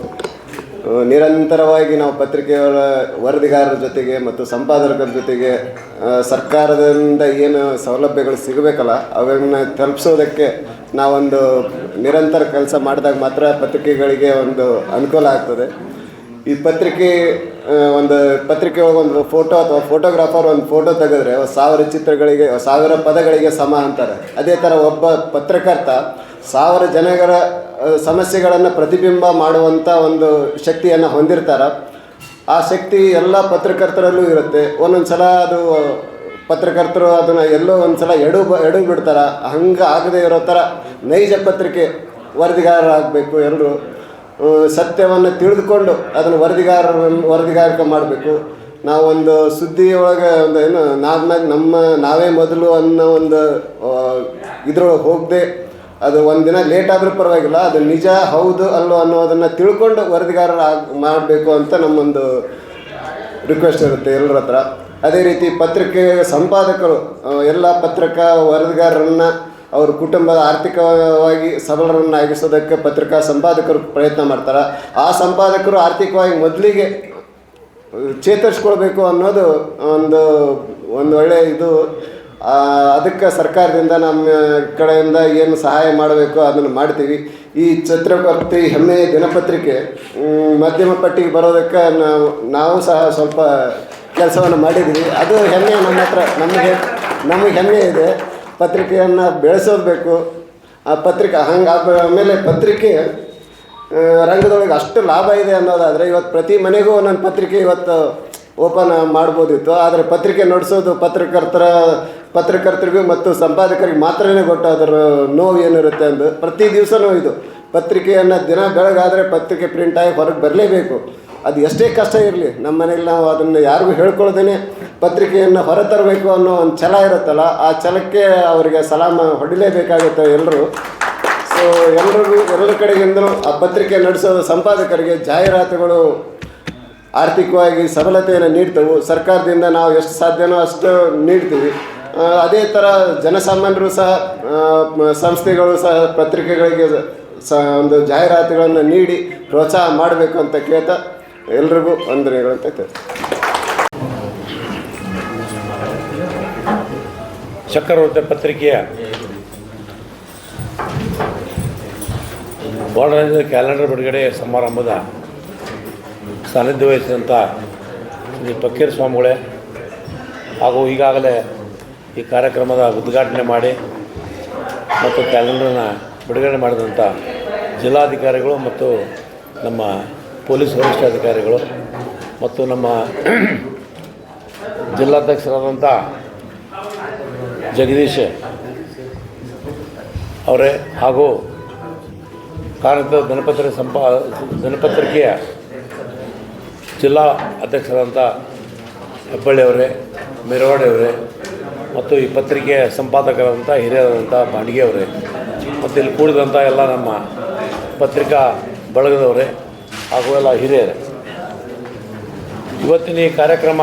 ನಿರಂತರವಾಗಿ ನಾವು ಪತ್ರಿಕೆಯವರ ವರದಿಗಾರರ ಜೊತೆಗೆ ಮತ್ತು ಸಂಪಾದಕರ ಜೊತೆಗೆ ಸರ್ಕಾರದಿಂದ ಏನು ಸೌಲಭ್ಯಗಳು ಸಿಗಬೇಕಲ್ಲ ಅವನ್ನು ತಲುಪಿಸೋದಕ್ಕೆ ನಾವೊಂದು ನಿರಂತರ ಕೆಲಸ ಮಾಡಿದಾಗ ಮಾತ್ರ ಪತ್ರಿಕೆಗಳಿಗೆ ಒಂದು ಅನುಕೂಲ ಆಗ್ತದೆ. ಈ ಪತ್ರಿಕೆ ಒಂದು ಪತ್ರಿಕೆ ಒಂದು ಫೋಟೋ ಅಥವಾ ಫೋಟೋಗ್ರಾಫರ್ ಒಂದು ಫೋಟೋ ತೆಗೆದ್ರೆ, ಸಾವಿರ ಚಿತ್ರಗಳಿಗೆ, ಸಾವಿರ ಪದಗಳಿಗೆ ಸಮ ಅಂತಾರೆ. ಅದೇ ಥರ ಒಬ್ಬ ಪತ್ರಕರ್ತ ಸಾವಿರ ಜನಗಳ ಸಮಸ್ಯೆಗಳನ್ನು ಪ್ರತಿಬಿಂಬ ಮಾಡುವಂಥ ಒಂದು ಶಕ್ತಿಯನ್ನು ಹೊಂದಿರ್ತಾರೆ. ಆ ಶಕ್ತಿ ಎಲ್ಲ ಪತ್ರಕರ್ತರಲ್ಲೂ ಇರುತ್ತೆ. ಒಂದೊಂದು ಸಲ ಅದು ಪತ್ರಕರ್ತರು ಅದನ್ನು ಎಲ್ಲೋ ಒಂದು ಸಲ ಎಡು ಬ ಎಡು ಬಿಡ್ತಾರೆ. ಹಂಗೆ ಆಗದೆ ಇರೋ ಥರ ನೈಜ ಪತ್ರಿಕೆ ವರದಿಗಾರರಾಗಬೇಕು ಎಲ್ಲರೂ ಸತ್ಯವನ್ನು ತಿಳಿದುಕೊಂಡು ಅದನ್ನು ವರದಿಗಾರ, ವರದಿಗಾರಿಕೆ ಮಾಡಬೇಕು. ನಾವೊಂದು ಸುದ್ದಿ ಒಳಗೆ ಒಂದು ಏನು ನಮ್ಮ ನಮ್ಮ ನಾವೇ ಮೊದಲು ಅನ್ನೋ ಒಂದು ಇದ್ರೊಳಗೆ ಹೋಗದೆ ಅದು ದಿನ ಲೇಟ್ ಆದರೂ ಪರವಾಗಿಲ್ಲ, ಅದು ನಿಜ, ಹೌದು, ಅಲ್ಲೋ ಅನ್ನೋದನ್ನು ತಿಳ್ಕೊಂಡು ವರದಿಗಾರರ ಮಾಡಬೇಕು ಅಂತ ನಮ್ಮೊಂದು ರಿಕ್ವೆಸ್ಟ್ ಇರುತ್ತೆ ಎಲ್ಲರ ಹತ್ರ. ಅದೇ ರೀತಿ ಪತ್ರಿಕೆ ಸಂಪಾದಕರು ಎಲ್ಲ ಪತ್ರಿಕ ವರದಿಗಾರರನ್ನು, ಅವ್ರ ಕುಟುಂಬದ ಆರ್ಥಿಕವಾಗಿ ಸಬಲರನ್ನಾಗಿಸೋದಕ್ಕೆ ಪತ್ರಿಕಾ ಸಂಪಾದಕರು ಪ್ರಯತ್ನ ಮಾಡ್ತಾರೆ. ಆ ಸಂಪಾದಕರು ಆರ್ಥಿಕವಾಗಿ ಮೊದಲಿಗೆ ಚೇತರಿಸ್ಕೊಳ್ಬೇಕು ಅನ್ನೋದು ಒಂದು ಒಂದು ಒಳ್ಳೆಯ ಇದು. ಅದಕ್ಕೆ ಸರ್ಕಾರದಿಂದ ನಮ್ಮ ಕಡೆಯಿಂದ ಏನು ಸಹಾಯ ಮಾಡಬೇಕು ಅದನ್ನು ಮಾಡ್ತೀವಿ. ಈ ಛತ್ರಪತಿ ಹೆಮ್ಮೆ ದಿನಪತ್ರಿಕೆ ಮಾಧ್ಯಮ ಪಟ್ಟಿಗೆ ಬರೋದಕ್ಕೆ ನಾವು ನಾವು ಸಹ ಸ್ವಲ್ಪ ಕೆಲಸವನ್ನು ಮಾಡಿದ್ದೀವಿ. ಅದು ಹೆಮ್ಮೆ ನಮ್ಮ ಹತ್ರ, ನಮಗೆ ನಮಗೆ ಹೆಮ್ಮೆ ಇದೆ. ಪತ್ರಿಕೆಯನ್ನು ಬೆಳೆಸೋದುಬೇಕು ಆ ಪತ್ರಿಕೆ, ಹಂಗೆ ಆಮೇಲೆ ಪತ್ರಿಕೆ ರಂಗದೊಳಗೆ ಅಷ್ಟು ಲಾಭ ಇದೆ ಅನ್ನೋದಾದರೆ ಇವತ್ತು ಪ್ರತಿ ಮನೆಗೂ ಒಂದೊಂದು ಪತ್ರಿಕೆ ಇವತ್ತು ಓಪನ್ ಮಾಡ್ಬೋದಿತ್ತು. ಆದರೆ ಪತ್ರಿಕೆ ನಡೆಸೋದು ಪತ್ರಕರ್ತರ ಪತ್ರಕರ್ತರಿಗೂ ಮತ್ತು ಸಂಪಾದಕರಿಗೆ ಮಾತ್ರನೇ ಗೊತ್ತು ಅದರ ನೋವು ಏನಿರುತ್ತೆ ಅಂದು ಪ್ರತಿ ದಿವಸನೂ ಇದು ಪತ್ರಿಕೆಯನ್ನು ದಿನ ಬೆಳಗಾದರೆ ಪತ್ರಿಕೆ ಪ್ರಿಂಟ್ ಆಗಿ ಹೊರಗೆ ಬರಲೇಬೇಕು. ಅದು ಎಷ್ಟೇ ಕಷ್ಟ ಇರಲಿ, ನಮ್ಮ ಮನೇಲಿ ನಾವು ಅದನ್ನು ಯಾರಿಗೂ ಹೇಳ್ಕೊಳ್ದೇನೆ ಪತ್ರಿಕೆಯನ್ನು ಹೊರತರಬೇಕು ಅನ್ನೋ ಒಂದು ಛಲ ಇರುತ್ತಲ್ಲ, ಆ ಛಲಕ್ಕೆ ಅವರಿಗೆ ಸಲಾಮ ಹೊಡಿಲೇಬೇಕಾಗುತ್ತೆ ಎಲ್ಲರೂ ಸೊ ಎಲ್ಲರಿಗೂ ಎಲ್ಲರ ಕಡೆಗಿಂದಲೂ ಆ ಪತ್ರಿಕೆ ನಡೆಸೋ ಸಂಪಾದಕರಿಗೆ ಜಾಹೀರಾತುಗಳು ಆರ್ಥಿಕವಾಗಿ ಸಬಲತೆಯನ್ನು ನೀಡ್ತವೆ. ಸರ್ಕಾರದಿಂದ ನಾವು ಎಷ್ಟು ಸಾಧ್ಯನೋ ಅಷ್ಟು ನೀಡ್ತೀವಿ. ಅದೇ ಥರ ಜನಸಾಮಾನ್ಯರು ಸಹ ಸಂಸ್ಥೆಗಳು ಸಹ ಪತ್ರಿಕೆಗಳಿಗೆ ಸ ಒಂದು ಜಾಹೀರಾತುಗಳನ್ನು ನೀಡಿ ಪ್ರೋತ್ಸಾಹ ಮಾಡಬೇಕು ಅಂತ ಕೇಳ್ತಾ ಎಲ್ರಿಗೂ ವಂದನೆಗಳು ಅಂತ ಚಕ್ರವರ್ತ ಪತ್ರಿಕೆಯ ವರ್ಣರಂಜಿತ ಕ್ಯಾಲೆಂಡರ್ ಬಿಡುಗಡೆ ಸಮಾರಂಭದ ಸಾನ್ನಿಧ್ಯ ವಹಿಸಿದಂಥ ಶ್ರೀ ಸ್ವಾಮಿಗಳೇ ಹಾಗೂ ಈಗಾಗಲೇ ಈ ಕಾರ್ಯಕ್ರಮದ ಉದ್ಘಾಟನೆ ಮಾಡಿ ಮತ್ತು ಕ್ಯಾಲೆಂಡರ್ನ ಬಿಡುಗಡೆ ಮಾಡಿದಂಥ ಜಿಲ್ಲಾಧಿಕಾರಿಗಳು ಮತ್ತು ನಮ್ಮ ಪೊಲೀಸ್ ವರಿಷ್ಠಾಧಿಕಾರಿಗಳು ಮತ್ತು ನಮ್ಮ ಜಿಲ್ಲಾಧ್ಯಕ್ಷರಾದಂಥ ಜಗದೀಶ್ ಅವರೇ ಹಾಗೂ ಕಾರಣದ ದಿನಪತ್ರಿಕೆ ಸಂಪಾ, ದಿನಪತ್ರಿಕೆಯ ಜಿಲ್ಲಾ ಅಧ್ಯಕ್ಷರಾದಂಥ ಹೆಬ್ಬಳ್ಳಿ ಅವರೇ ಮೆರವಾಡಿ ಅವರೇ ಮತ್ತು ಈ ಪತ್ರಿಕೆಯ ಸಂಪಾದಕರಾದಂಥ ಹಿರಿಯರಾದಂಥ ಬಾಂಡಿಗೆ ಅವರೇ ಮತ್ತು ಇಲ್ಲಿ ಕೂಡಿದಂಥ ಎಲ್ಲ ನಮ್ಮ ಪತ್ರಿಕಾ ಬಳಗದವರೇ ಹಾಗೂ ಎಲ್ಲ ಹಿರಿಯರೇ. ಇವತ್ತಿನ ಈ ಕಾರ್ಯಕ್ರಮ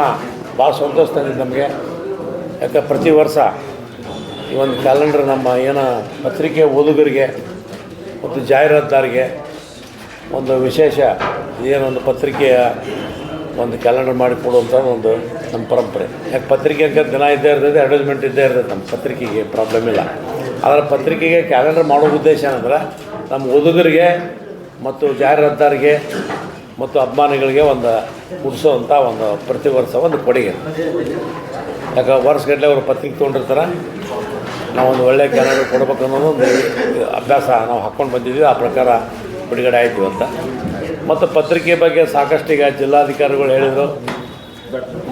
ಭಾಳ ಸಂತೋಷ ತಂದಿದೆ ನಮಗೆ, ಯಾಕೆ ಪ್ರತಿ ವರ್ಷ ಈ ಒಂದು ಕ್ಯಾಲೆಂಡರ್ ನಮ್ಮ ಏನು ಪತ್ರಿಕೆ ಓದುಗರಿಗೆ ಮತ್ತು ಜಾಹೀರಾತುದಾರಿಗೆ ಒಂದು ವಿಶೇಷ ಏನೊಂದು ಪತ್ರಿಕೆಯ ಒಂದು ಕ್ಯಾಲೆಂಡರ್ ಮಾಡಿ ಕೊಡುವಂಥ ಒಂದು ನಮ್ಮ ಪರಂಪರೆ. ಯಾಕೆ ಪತ್ರಿಕೆ ಅಂತ ದಿನ ಇದ್ದೇ ಇರ್ತದೆ ಅಡ್ವರ್ಟೈಸ್ಮೆಂಟ್ ಇದ್ದೇ ಇರ್ತದೆ, ನಮ್ಮ ಪತ್ರಿಕೆಗೆ ಪ್ರಾಬ್ಲಮ್ ಇಲ್ಲ. ಆದರೆ ಪತ್ರಿಕೆಗೆ ಕ್ಯಾಲೆಂಡರ್ ಮಾಡೋ ಉದ್ದೇಶ ಏನಂದ್ರೆ, ನಮ್ಮ ಓದುಗರಿಗೆ ಮತ್ತು ಜಾಹೀರಾತುದಾರಿಗೆ ಮತ್ತು ಅಭಿಮಾನಿಗಳಿಗೆ ಒಂದು ಮುಟ್ಟಿಸೋವಂಥ ಒಂದು ಪ್ರತಿ ವರ್ಷ ಒಂದು ಕೊಡುಗೆ. ಯಾಕೆ ವರ್ಷಗಟ್ಟಲೆ ಅವರು ಪತ್ರಿಕೆ ತೊಗೊಂಡಿರ್ತಾರೆ, ನಾವೊಂದು ಒಳ್ಳೆಯ ಕ್ಯಾಲೆಂಡರ್ ಕೊಡ್ಬೇಕು ಅನ್ನೋದು ಒಂದು ಅಭ್ಯಾಸ ನಾವು ಹಾಕ್ಕೊಂಡು ಬಂದಿದ್ದೀವಿ, ಆ ಪ್ರಕಾರ ಬಿಡುಗಡೆ ಆಯಿತು ಅಂತ. ಮತ್ತು ಪತ್ರಿಕೆ ಬಗ್ಗೆ ಸಾಕಷ್ಟು ಈಗ ಜಿಲ್ಲಾಧಿಕಾರಿಗಳು ಹೇಳಿದರು.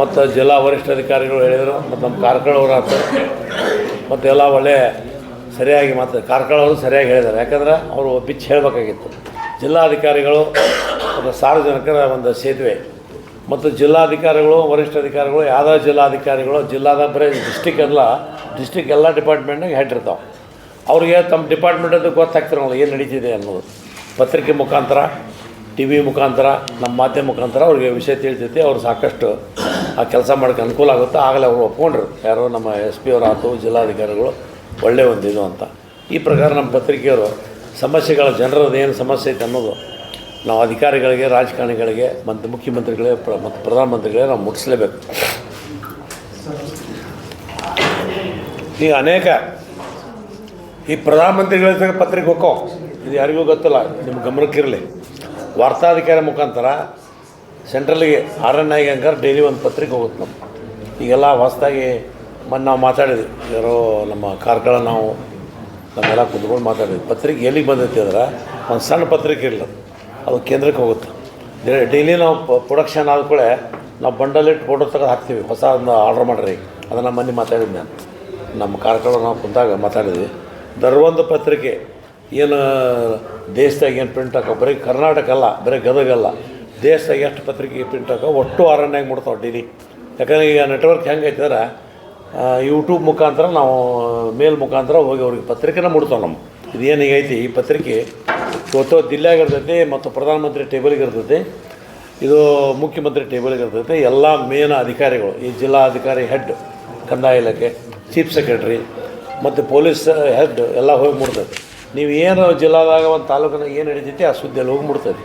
ಮತ್ತು ಜಿಲ್ಲಾ ವರಿಷ್ಠಾಧಿಕಾರಿಗಳು ಹೇಳಿದರು. ಮತ್ತು ನಮ್ಮ ಕಾರ್ಕಳವ್ರು ಆತ. ಮತ್ತು ಎಲ್ಲ ಒಳ್ಳೆ ಸರಿಯಾಗಿ ಮತ್ತು ಕಾರ್ಕಳವರು ಸರಿಯಾಗಿ ಹೇಳಿದ್ದಾರೆ. ಯಾಕಂದ್ರೆ ಅವರು ಬಿಚ್ಚಿ ಹೇಳಬೇಕಾಗಿತ್ತು. ಜಿಲ್ಲಾಧಿಕಾರಿಗಳು ಮತ್ತು ಸಾರ್ವಜನಿಕರ ಒಂದು ಸೇತುವೆ. ಮತ್ತು ಜಿಲ್ಲಾಧಿಕಾರಿಗಳು ವರಿಷ್ಠಾಧಿಕಾರಿಗಳು ಯಾವುದೋ ಜಿಲ್ಲಾಧಿಕಾರಿಗಳು, ಜಿಲ್ಲಾದ ಬರೀ ಡಿಸ್ಟಿಕ್ ಎಲ್ಲ ಡಿಸ್ಟಿಕ್ ಎಲ್ಲ ಡಿಪಾರ್ಟ್ಮೆಂಟ್ನಾಗ ಹೆಡ್ ಅವ್ರಿಗೆ ತಮ್ಮ ಡಿಪಾರ್ಟ್ಮೆಂಟದ್ದು ಗೊತ್ತಾಗ್ತಿರಲ್ಲ, ಏನು ನಡೀತಿದೆ ಅನ್ನೋದು. ಪತ್ರಿಕೆ ಮುಖಾಂತರ. ಟಿ ವಿ ಮುಖಾಂತರ, ನಮ್ಮ ಮಾಧ್ಯಮ ಮುಖಾಂತರ ಅವ್ರಿಗೆ ವಿಷಯ ತಿಳಿತೈತಿ, ಅವ್ರು ಸಾಕಷ್ಟು ಆ ಕೆಲಸ ಮಾಡೋಕ್ಕೆ ಅನುಕೂಲ ಆಗುತ್ತೆ ಆಗಲೇ ಅವರು ಒಪ್ಕೊಂಡ್ರು. ಯಾರೋ ನಮ್ಮ ಎಸ್ ಪಿ ಅವರು ಆಯ್ತು ಜಿಲ್ಲಾಧಿಕಾರಿಗಳು ಒಳ್ಳೆಯ ಒಂದು ಇದು ಅಂತ. ಈ ಪ್ರಕಾರ ನಮ್ಮ ಪತ್ರಿಕೆಯವರು ಸಮಸ್ಯೆಗಳ ಜನರದ್ದು ಏನು ಸಮಸ್ಯೆ ಐತೆ ಅನ್ನೋದು ನಾವು ಅಧಿಕಾರಿಗಳಿಗೆ, ರಾಜಕಾರಣಿಗಳಿಗೆ ಮತ್ತು ಮುಖ್ಯಮಂತ್ರಿಗಳಿಗೆ, ಪ್ರ ಮತ್ತು ಪ್ರಧಾನಮಂತ್ರಿಗಳಿಗೆ ನಾವು ಮುಟ್ಟಿಸ್ಲೇಬೇಕು. ಈಗ ಅನೇಕ ಈ ಪ್ರಧಾನಮಂತ್ರಿಗಳ ಪತ್ರಿಕೆ ಹೋಗೋ ಇದು ಯಾರಿಗೂ ಗೊತ್ತಲ್ಲ ನಿಮ್ಮ ಗಮನಕ್ಕಿರಲಿ. ವಾರ್ತಾಧಿಕಾರಿ ಮುಖಾಂತರ ಸೆಂಟ್ರಲಿಗೆ ಆರ್ ಎನ್ ಐಗೆ ಹಂಗಾರೆ ಡೈಲಿ ಒಂದು ಪತ್ರಿಕೆ ಹೋಗುತ್ತೆ ನಮ್ಮ ಈಗೆಲ್ಲ ಹೊಸದಾಗಿ ಮೊನ್ನೆ ನಾವು ಮಾತಾಡಿದ್ವಿ. ಯಾರೋ ನಮ್ಮ ಕಾರ್ಕಳ ನಾವು ನಮ್ಮೆಲ್ಲ ಕುತ್ಕೊಂಡು ಮಾತಾಡಿದ್ವಿ. ಪತ್ರಿಕೆ ಎಲ್ಲಿಗೆ ಬಂದೈತಿ ಅಂದ್ರೆ ಒಂದು ಸಣ್ಣ ಪತ್ರಿಕೆ ಇಲ್ಲ ಅದು. ಕೇಂದ್ರಕ್ಕೆ ಹೋಗುತ್ತೆ. ಡೈಲಿ ನಾವು ಪ್ರೊಡಕ್ಷನ್ ಆದ ಕೂಡ ನಾವು ಬಂಡಲಿಟ್ಟು ಫೋಟೋ ತೆಗೆದು ಹಾಕ್ತೀವಿ. ಹೊಸ ಒಂದು ಆರ್ಡ್ರ್ ಮಾಡಿರಿ. ಅದನ್ನು ಮೊನ್ನೆ ಮಾತಾಡಿದ್ದೆ ನಾನು. ನಮ್ಮ ಕಾರ್ಕಳ ನಾವು ಕುಂತಾಗ ಮಾತಾಡಿದ್ವಿ. ದರ್ವೊಂದು ಪತ್ರಿಕೆ ಏನು ದೇಶದಾಗ ಏನು ಪ್ರಿಂಟ್ ಹಾಕೋ? ಬರೀ ಕರ್ನಾಟಕ ಅಲ್ಲ, ಬರೀ ಗದಗಲ್ಲ ದೇಶದಾಗ ಎಷ್ಟು ಪತ್ರಿಕೆ ಪ್ರಿಂಟ್ ಹಾಕೋ? ಒಟ್ಟು ಅರಣ್ಯಾಗ ಮುಡ್ತಾವೆ ಡೈಲಿ ಯಾಕಂದರೆ ಈಗ ನೆಟ್ವರ್ಕ್ ಹೆಂಗೈತೆ ಅಂದ್ರೆ ಯೂಟ್ಯೂಬ್ ಮುಖಾಂತರ ನಾವು ಮೇಲ್ ಮುಖಾಂತರ ಹೋಗಿ ಅವ್ರಿಗೆ ಪತ್ರಿಕೆನ ಮುಡ್ತಾವೆ ನಮ್ಮ ಇದೇನು ಈಗ ಐತಿ? ಈ ಪತ್ರಿಕೆ ಇವತ್ತು ದಿಲ್ಲಾಗ ಇರ್ತೈತಿ ಮತ್ತು ಪ್ರಧಾನಮಂತ್ರಿ ಟೇಬಲ್ಗೆ ಇರ್ತೈತಿ. ಇದು ಮುಖ್ಯಮಂತ್ರಿ ಟೇಬಲ್ಗೆ ಇರ್ತೈತಿ. ಎಲ್ಲ ಮೇನ್ ಅಧಿಕಾರಿಗಳು, ಈ ಜಿಲ್ಲಾ ಅಧಿಕಾರಿ ಹೆಡ್ ಕಂದಾಯ ಇಲಾಖೆ ಚೀಫ್ ಸೆಕ್ರೆಟ್ರಿ ಮತ್ತು ಪೊಲೀಸ್ ಹೆಡ್ ಎಲ್ಲ ಹೋಗಿ ಮುಡ್ತೈತಿ ನೀವು ಏನು ಜಿಲ್ಲಾದಾಗ ಒಂದು ತಾಲೂಕಿನಾಗ ಏನು ನಡೀತೈತಿ, ಆ ಸುದ್ದಿಯಲ್ಲಿ ಹೋಗ್ಬಿಡ್ತದೆ.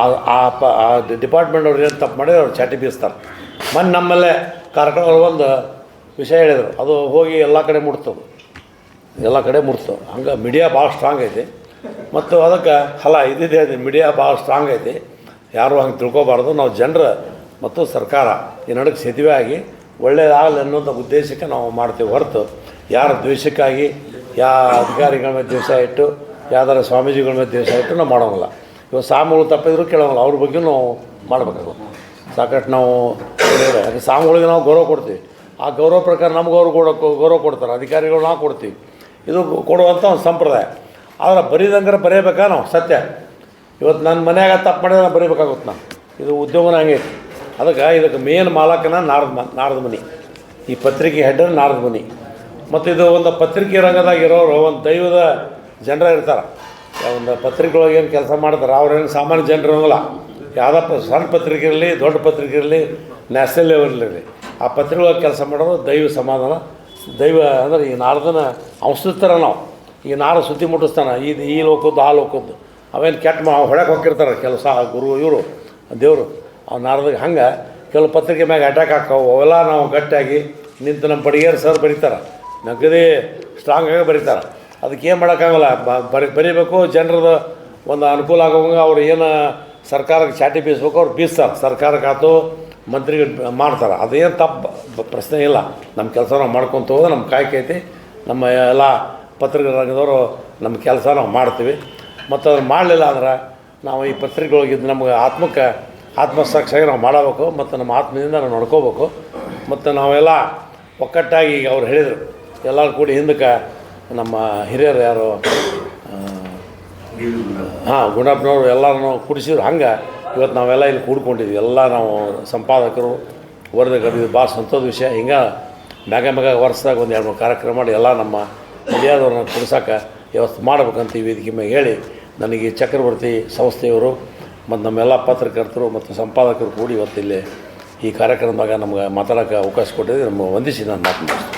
ಆ ಆ ಪ, ಆ ಡಿಪಾರ್ಟ್ಮೆಂಟ್ ಅವ್ರು ಏನು ತಪ್ಪು ಮಾಡಿದ್ರೆ ಅವ್ರು ಚಾಟಿ ಬೀಸ್ತಾರೆ. ಮೊನ್ನೆ ನಮ್ಮಲ್ಲೇ ಕಾರ್ಕಳ ಒಂದು ವಿಷಯ ಹೇಳಿದರು, ಅದು ಹೋಗಿ ಎಲ್ಲ ಕಡೆ ಮುಟ್ತದೆ ಎಲ್ಲ ಕಡೆ ಮುಟ್ತವೆ ಹಂಗೆ ಮೀಡಿಯಾ ಭಾಳ ಸ್ಟ್ರಾಂಗ್ ಐತಿ. ಮತ್ತು ಅದಕ್ಕೆ ಹಲ ಇದಿದೆ ಮೀಡಿಯಾ ಭಾಳ ಸ್ಟ್ರಾಂಗ್ ಐತಿ. ಯಾರು ಹಂಗೆ ತಿಳ್ಕೊಬಾರ್ದು. ನಾವು ಜನರ ಮತ್ತು ಸರ್ಕಾರ ಈ ನಡುವೆ ಸೇತುವೆ ಆಗಿ ಒಳ್ಳೆಯದಾಗಲಿ ಅನ್ನೋದು ಉದ್ದೇಶಕ್ಕೆ ನಾವು ಮಾಡ್ತೀವಿ ಹೊರತು. ಯಾರ ದ್ವೇಷಕ್ಕಾಗಿ ಯಾ ಅಧಿಕಾರಿಗಳ ಮೇಲೆ ದಿವಸ ಇಟ್ಟು, ಯಾವ್ದಾರ ಸ್ವಾಮೀಜಿಗಳ ಮೇಲೆ ದಿವಸ ಇಟ್ಟು ನಾವು ಮಾಡೋಂಗಿಲ್ಲ. ಇವಾಗ ಸಾಮುಗಳು ತಪ್ಪಿದ್ರು ಕೇಳೋಂಗಿಲ್ಲ, ಅವ್ರ ಬಗ್ಗೆ ನಾವು ಮಾಡಬೇಕು ಸಾಕಷ್ಟು ನಾವು ಅದಕ್ಕೆ ಸಾಮೂಹಿಕ ನಾವು ಗೌರವ ಕೊಡ್ತೀವಿ. ಆ ಗೌರವ ಪ್ರಕಾರ ನಮ್ಗೆ ಅವ್ರು ಕೊಡೋ ಗೌರವ ಕೊಡ್ತಾರೆ, ಅಧಿಕಾರಿಗಳು ನಾವು ಕೊಡ್ತೀವಿ. ಇದು ಕೊಡುವಂಥ ಒಂದು ಸಂಪ್ರದಾಯ. ಆದರೆ ಬರೀದಂಗಾರೆ ಬರೀಬೇಕಾ ನಾವು? ಸತ್ಯ. ಇವತ್ತು ನನ್ನ ಮನ್ಯಾಗ ತಪ್ಪು ಮಾಡಿದ್ರೆ ನಾನು ಬರೀಬೇಕಾಗುತ್ತೆ ನಾನು. ಇದು ಉದ್ಯೋಗನ ಹಂಗೆ ಅದಕ್ಕೆ ಇದಕ್ಕೆ ಮೇನ್ ಮಾಲಕನ ನಾರದ ಮ, ನಾರದ ಮನಿ. ಈ ಪತ್ರಿಕೆ ಹೆಡ್ಡರ್ ನಾರದ ಮನಿ. ಮತ್ತು ಇದು ಒಂದು ಪತ್ರಿಕೆ ರಂಗದಾಗ ಇರೋರು, ಒಂದು ದೈವದ ಜನರ ಇರ್ತಾರೆ. ಒಂದು ಪತ್ರಿಕೆಯೊಳಗೆ ಏನು ಕೆಲಸ ಮಾಡ್ತಾರೆ ಅವ್ರೇನು ಸಾಮಾನ್ಯ ಜನರು ಇರೋಂಗಿಲ್ಲ. ಯಾವುದೋ ಸಣ್ಣ ಪತ್ರಿಕೆ ಇರಲಿ ದೊಡ್ಡ ಪತ್ರಿಕೆ ಇರಲಿ ನ್ಯಾಷನಲ್ ಲೆವೆಲ್ ಇರಲಿ. ಆ ಪತ್ರಿಕೆಯೊಳಗೆ ಕೆಲಸ ಮಾಡೋದು ದೈವ ಸಮಾಧಾನ. ದೈವ ಅಂದ್ರೆ ಈ ನಾರದನ ಅಂಶಿಸ್ತಾರೆ ನಾವು. ಈ ನಾರ ಸುದ್ದಿ ಮುಟ್ಟಿಸ್ತಾನೆ, ಈ ಈ ಲೋಕದ್ದು, ಆ ಲೋಕದ್ದು. ಅವೇನು ಕೆಟ್ಟ ಮಾ ಹೊಳಕ್ಕೆ ಹೋಗಿರ್ತಾರೆ ಕೆಲಸ, ಗುರು, ಇವರು, ದೇವರು. ಅವ್ನು ನಾಡ್ದಾಗ ಹಂಗೆ, ಕೆಲವು ಪತ್ರಿಕೆ ಮ್ಯಾಗೆ ಅಟ್ಯಾಕ್ ಹಾಕವು, ಅವೆಲ್ಲ ನಾವು ಗಟ್ಟಿಯಾಗಿ ನಿಂತು ನಮ್ಮ ಬಡಿಗೇರು ಸರ್ ಬರೀತಾರೆ. ನಗದೇ ಸ್ಟ್ರಾಂಗ್ ಆಗಿ ಬರೀತಾರೆ. ಅದಕ್ಕೆ ಏನು ಮಾಡೋಕ್ಕಾಗಲ್ಲ ಬರಿ, ಬರೀಬೇಕು, ಜನರದ ಒಂದು ಅನುಕೂಲ ಆಗೋವಂಗೆ ಅವ್ರು ಏನು ಸರ್ಕಾರಕ್ಕೆ ಚಾಟಿ ಬೀಸ್ಬೇಕು, ಅವ್ರು ಬೀಸ್ತಾರೆ. ಸರ್ಕಾರಕ್ಕಾತು ಮಂತ್ರಿಗೆ ಮಾಡ್ತಾರೆ. ಅದೇನು ತಪ್ಪು ಪ್ರಶ್ನೆ ಇಲ್ಲ. ನಮ್ಮ ಕೆಲಸ ನಾವು ಮಾಡ್ಕೊತ ಹೋದ್ರೆ ನಮ್ಮ ಕಾಯ್ಕೈತಿ ನಮ್ಮ ಎಲ್ಲ ಪತ್ರಿಕೆರಂಗದವರು ನಮ್ಮ ಕೆಲಸ ನಾವು ಮಾಡ್ತೀವಿ. ಮತ್ತು ಅದನ್ನು ಮಾಡಲಿಲ್ಲ ಅಂದ್ರೆ ನಾವು ಈ ಪತ್ರಿಕೆಗಳಿದ್ದು ನಮಗೆ ಆತ್ಮಕ್ಕೆ ಆತ್ಮಸಾಕ್ಷಿಯಾಗಿ ನಾವು ಮಾಡಬೇಕು. ಮತ್ತು ನಮ್ಮ ಆತ್ಮದಿಂದ ನಾವು ನೋಡ್ಕೋಬೇಕು. ಮತ್ತು ನಾವೆಲ್ಲ ಒಕ್ಕಟ್ಟಾಗಿ ಈಗ ಅವ್ರು ಹೇಳಿದರು. ಎಲ್ಲರೂ ಕೂಡಿ ಹಿಂದಕ್ಕೆ ನಮ್ಮ ಹಿರಿಯರು ಯಾರು? ಹಾಂ ಗುಂಡಪ್ಪನವರು ಎಲ್ಲರೂ ಕುಡಿಸಿದ್ರು. ಹಂಗೆ ಇವತ್ತು ನಾವೆಲ್ಲ ಇಲ್ಲಿ ಕೂಡ್ಕೊಂಡಿದ್ವಿ. ಎಲ್ಲ ನಾವು ಸಂಪಾದಕರು ಇದು ಭಾಳ ಸಂತೋಷ ವಿಷಯ. ಹಿಂಗೆ ಮ್ಯಾಗ ಮ್ಯಾಗ ವರ್ಷದಾಗ ಒಂದು ಎರಡು ಕಾರ್ಯಕ್ರಮ ಮಾಡಿ ಎಲ್ಲ ನಮ್ಮ ಹಿರಿಯರವ್ರನ್ನ ಕುಡಿಸೋಕೆ ವ್ಯವಸ್ಥೆ ಮಾಡ್ಬೇಕಂತ ಈ ವೇದಿಕೆ ಮೇಲೆ ಹೇಳಿ ನನಗೆ ಚಕ್ರವರ್ತಿ ಸಂಸ್ಥೆಯವರು ಮತ್ತು ನಮ್ಮೆಲ್ಲ ಪತ್ರಕರ್ತರು ಮತ್ತು ಸಂಪಾದಕರು ಕೂಡಿ ಇವತ್ತು ಇಲ್ಲಿ ಈ ಕಾರ್ಯಕ್ರಮದಾಗ ನಮ್ಗೆ ಮಾತಾಡೋಕೆ ಅವಕಾಶ ಕೊಟ್ಟಿದ್ದು ನಮ್ಮ ವಂದಿಸಿ ನಾನು ಮಾತು ಮುಗಿಸ್ತೀನಿ.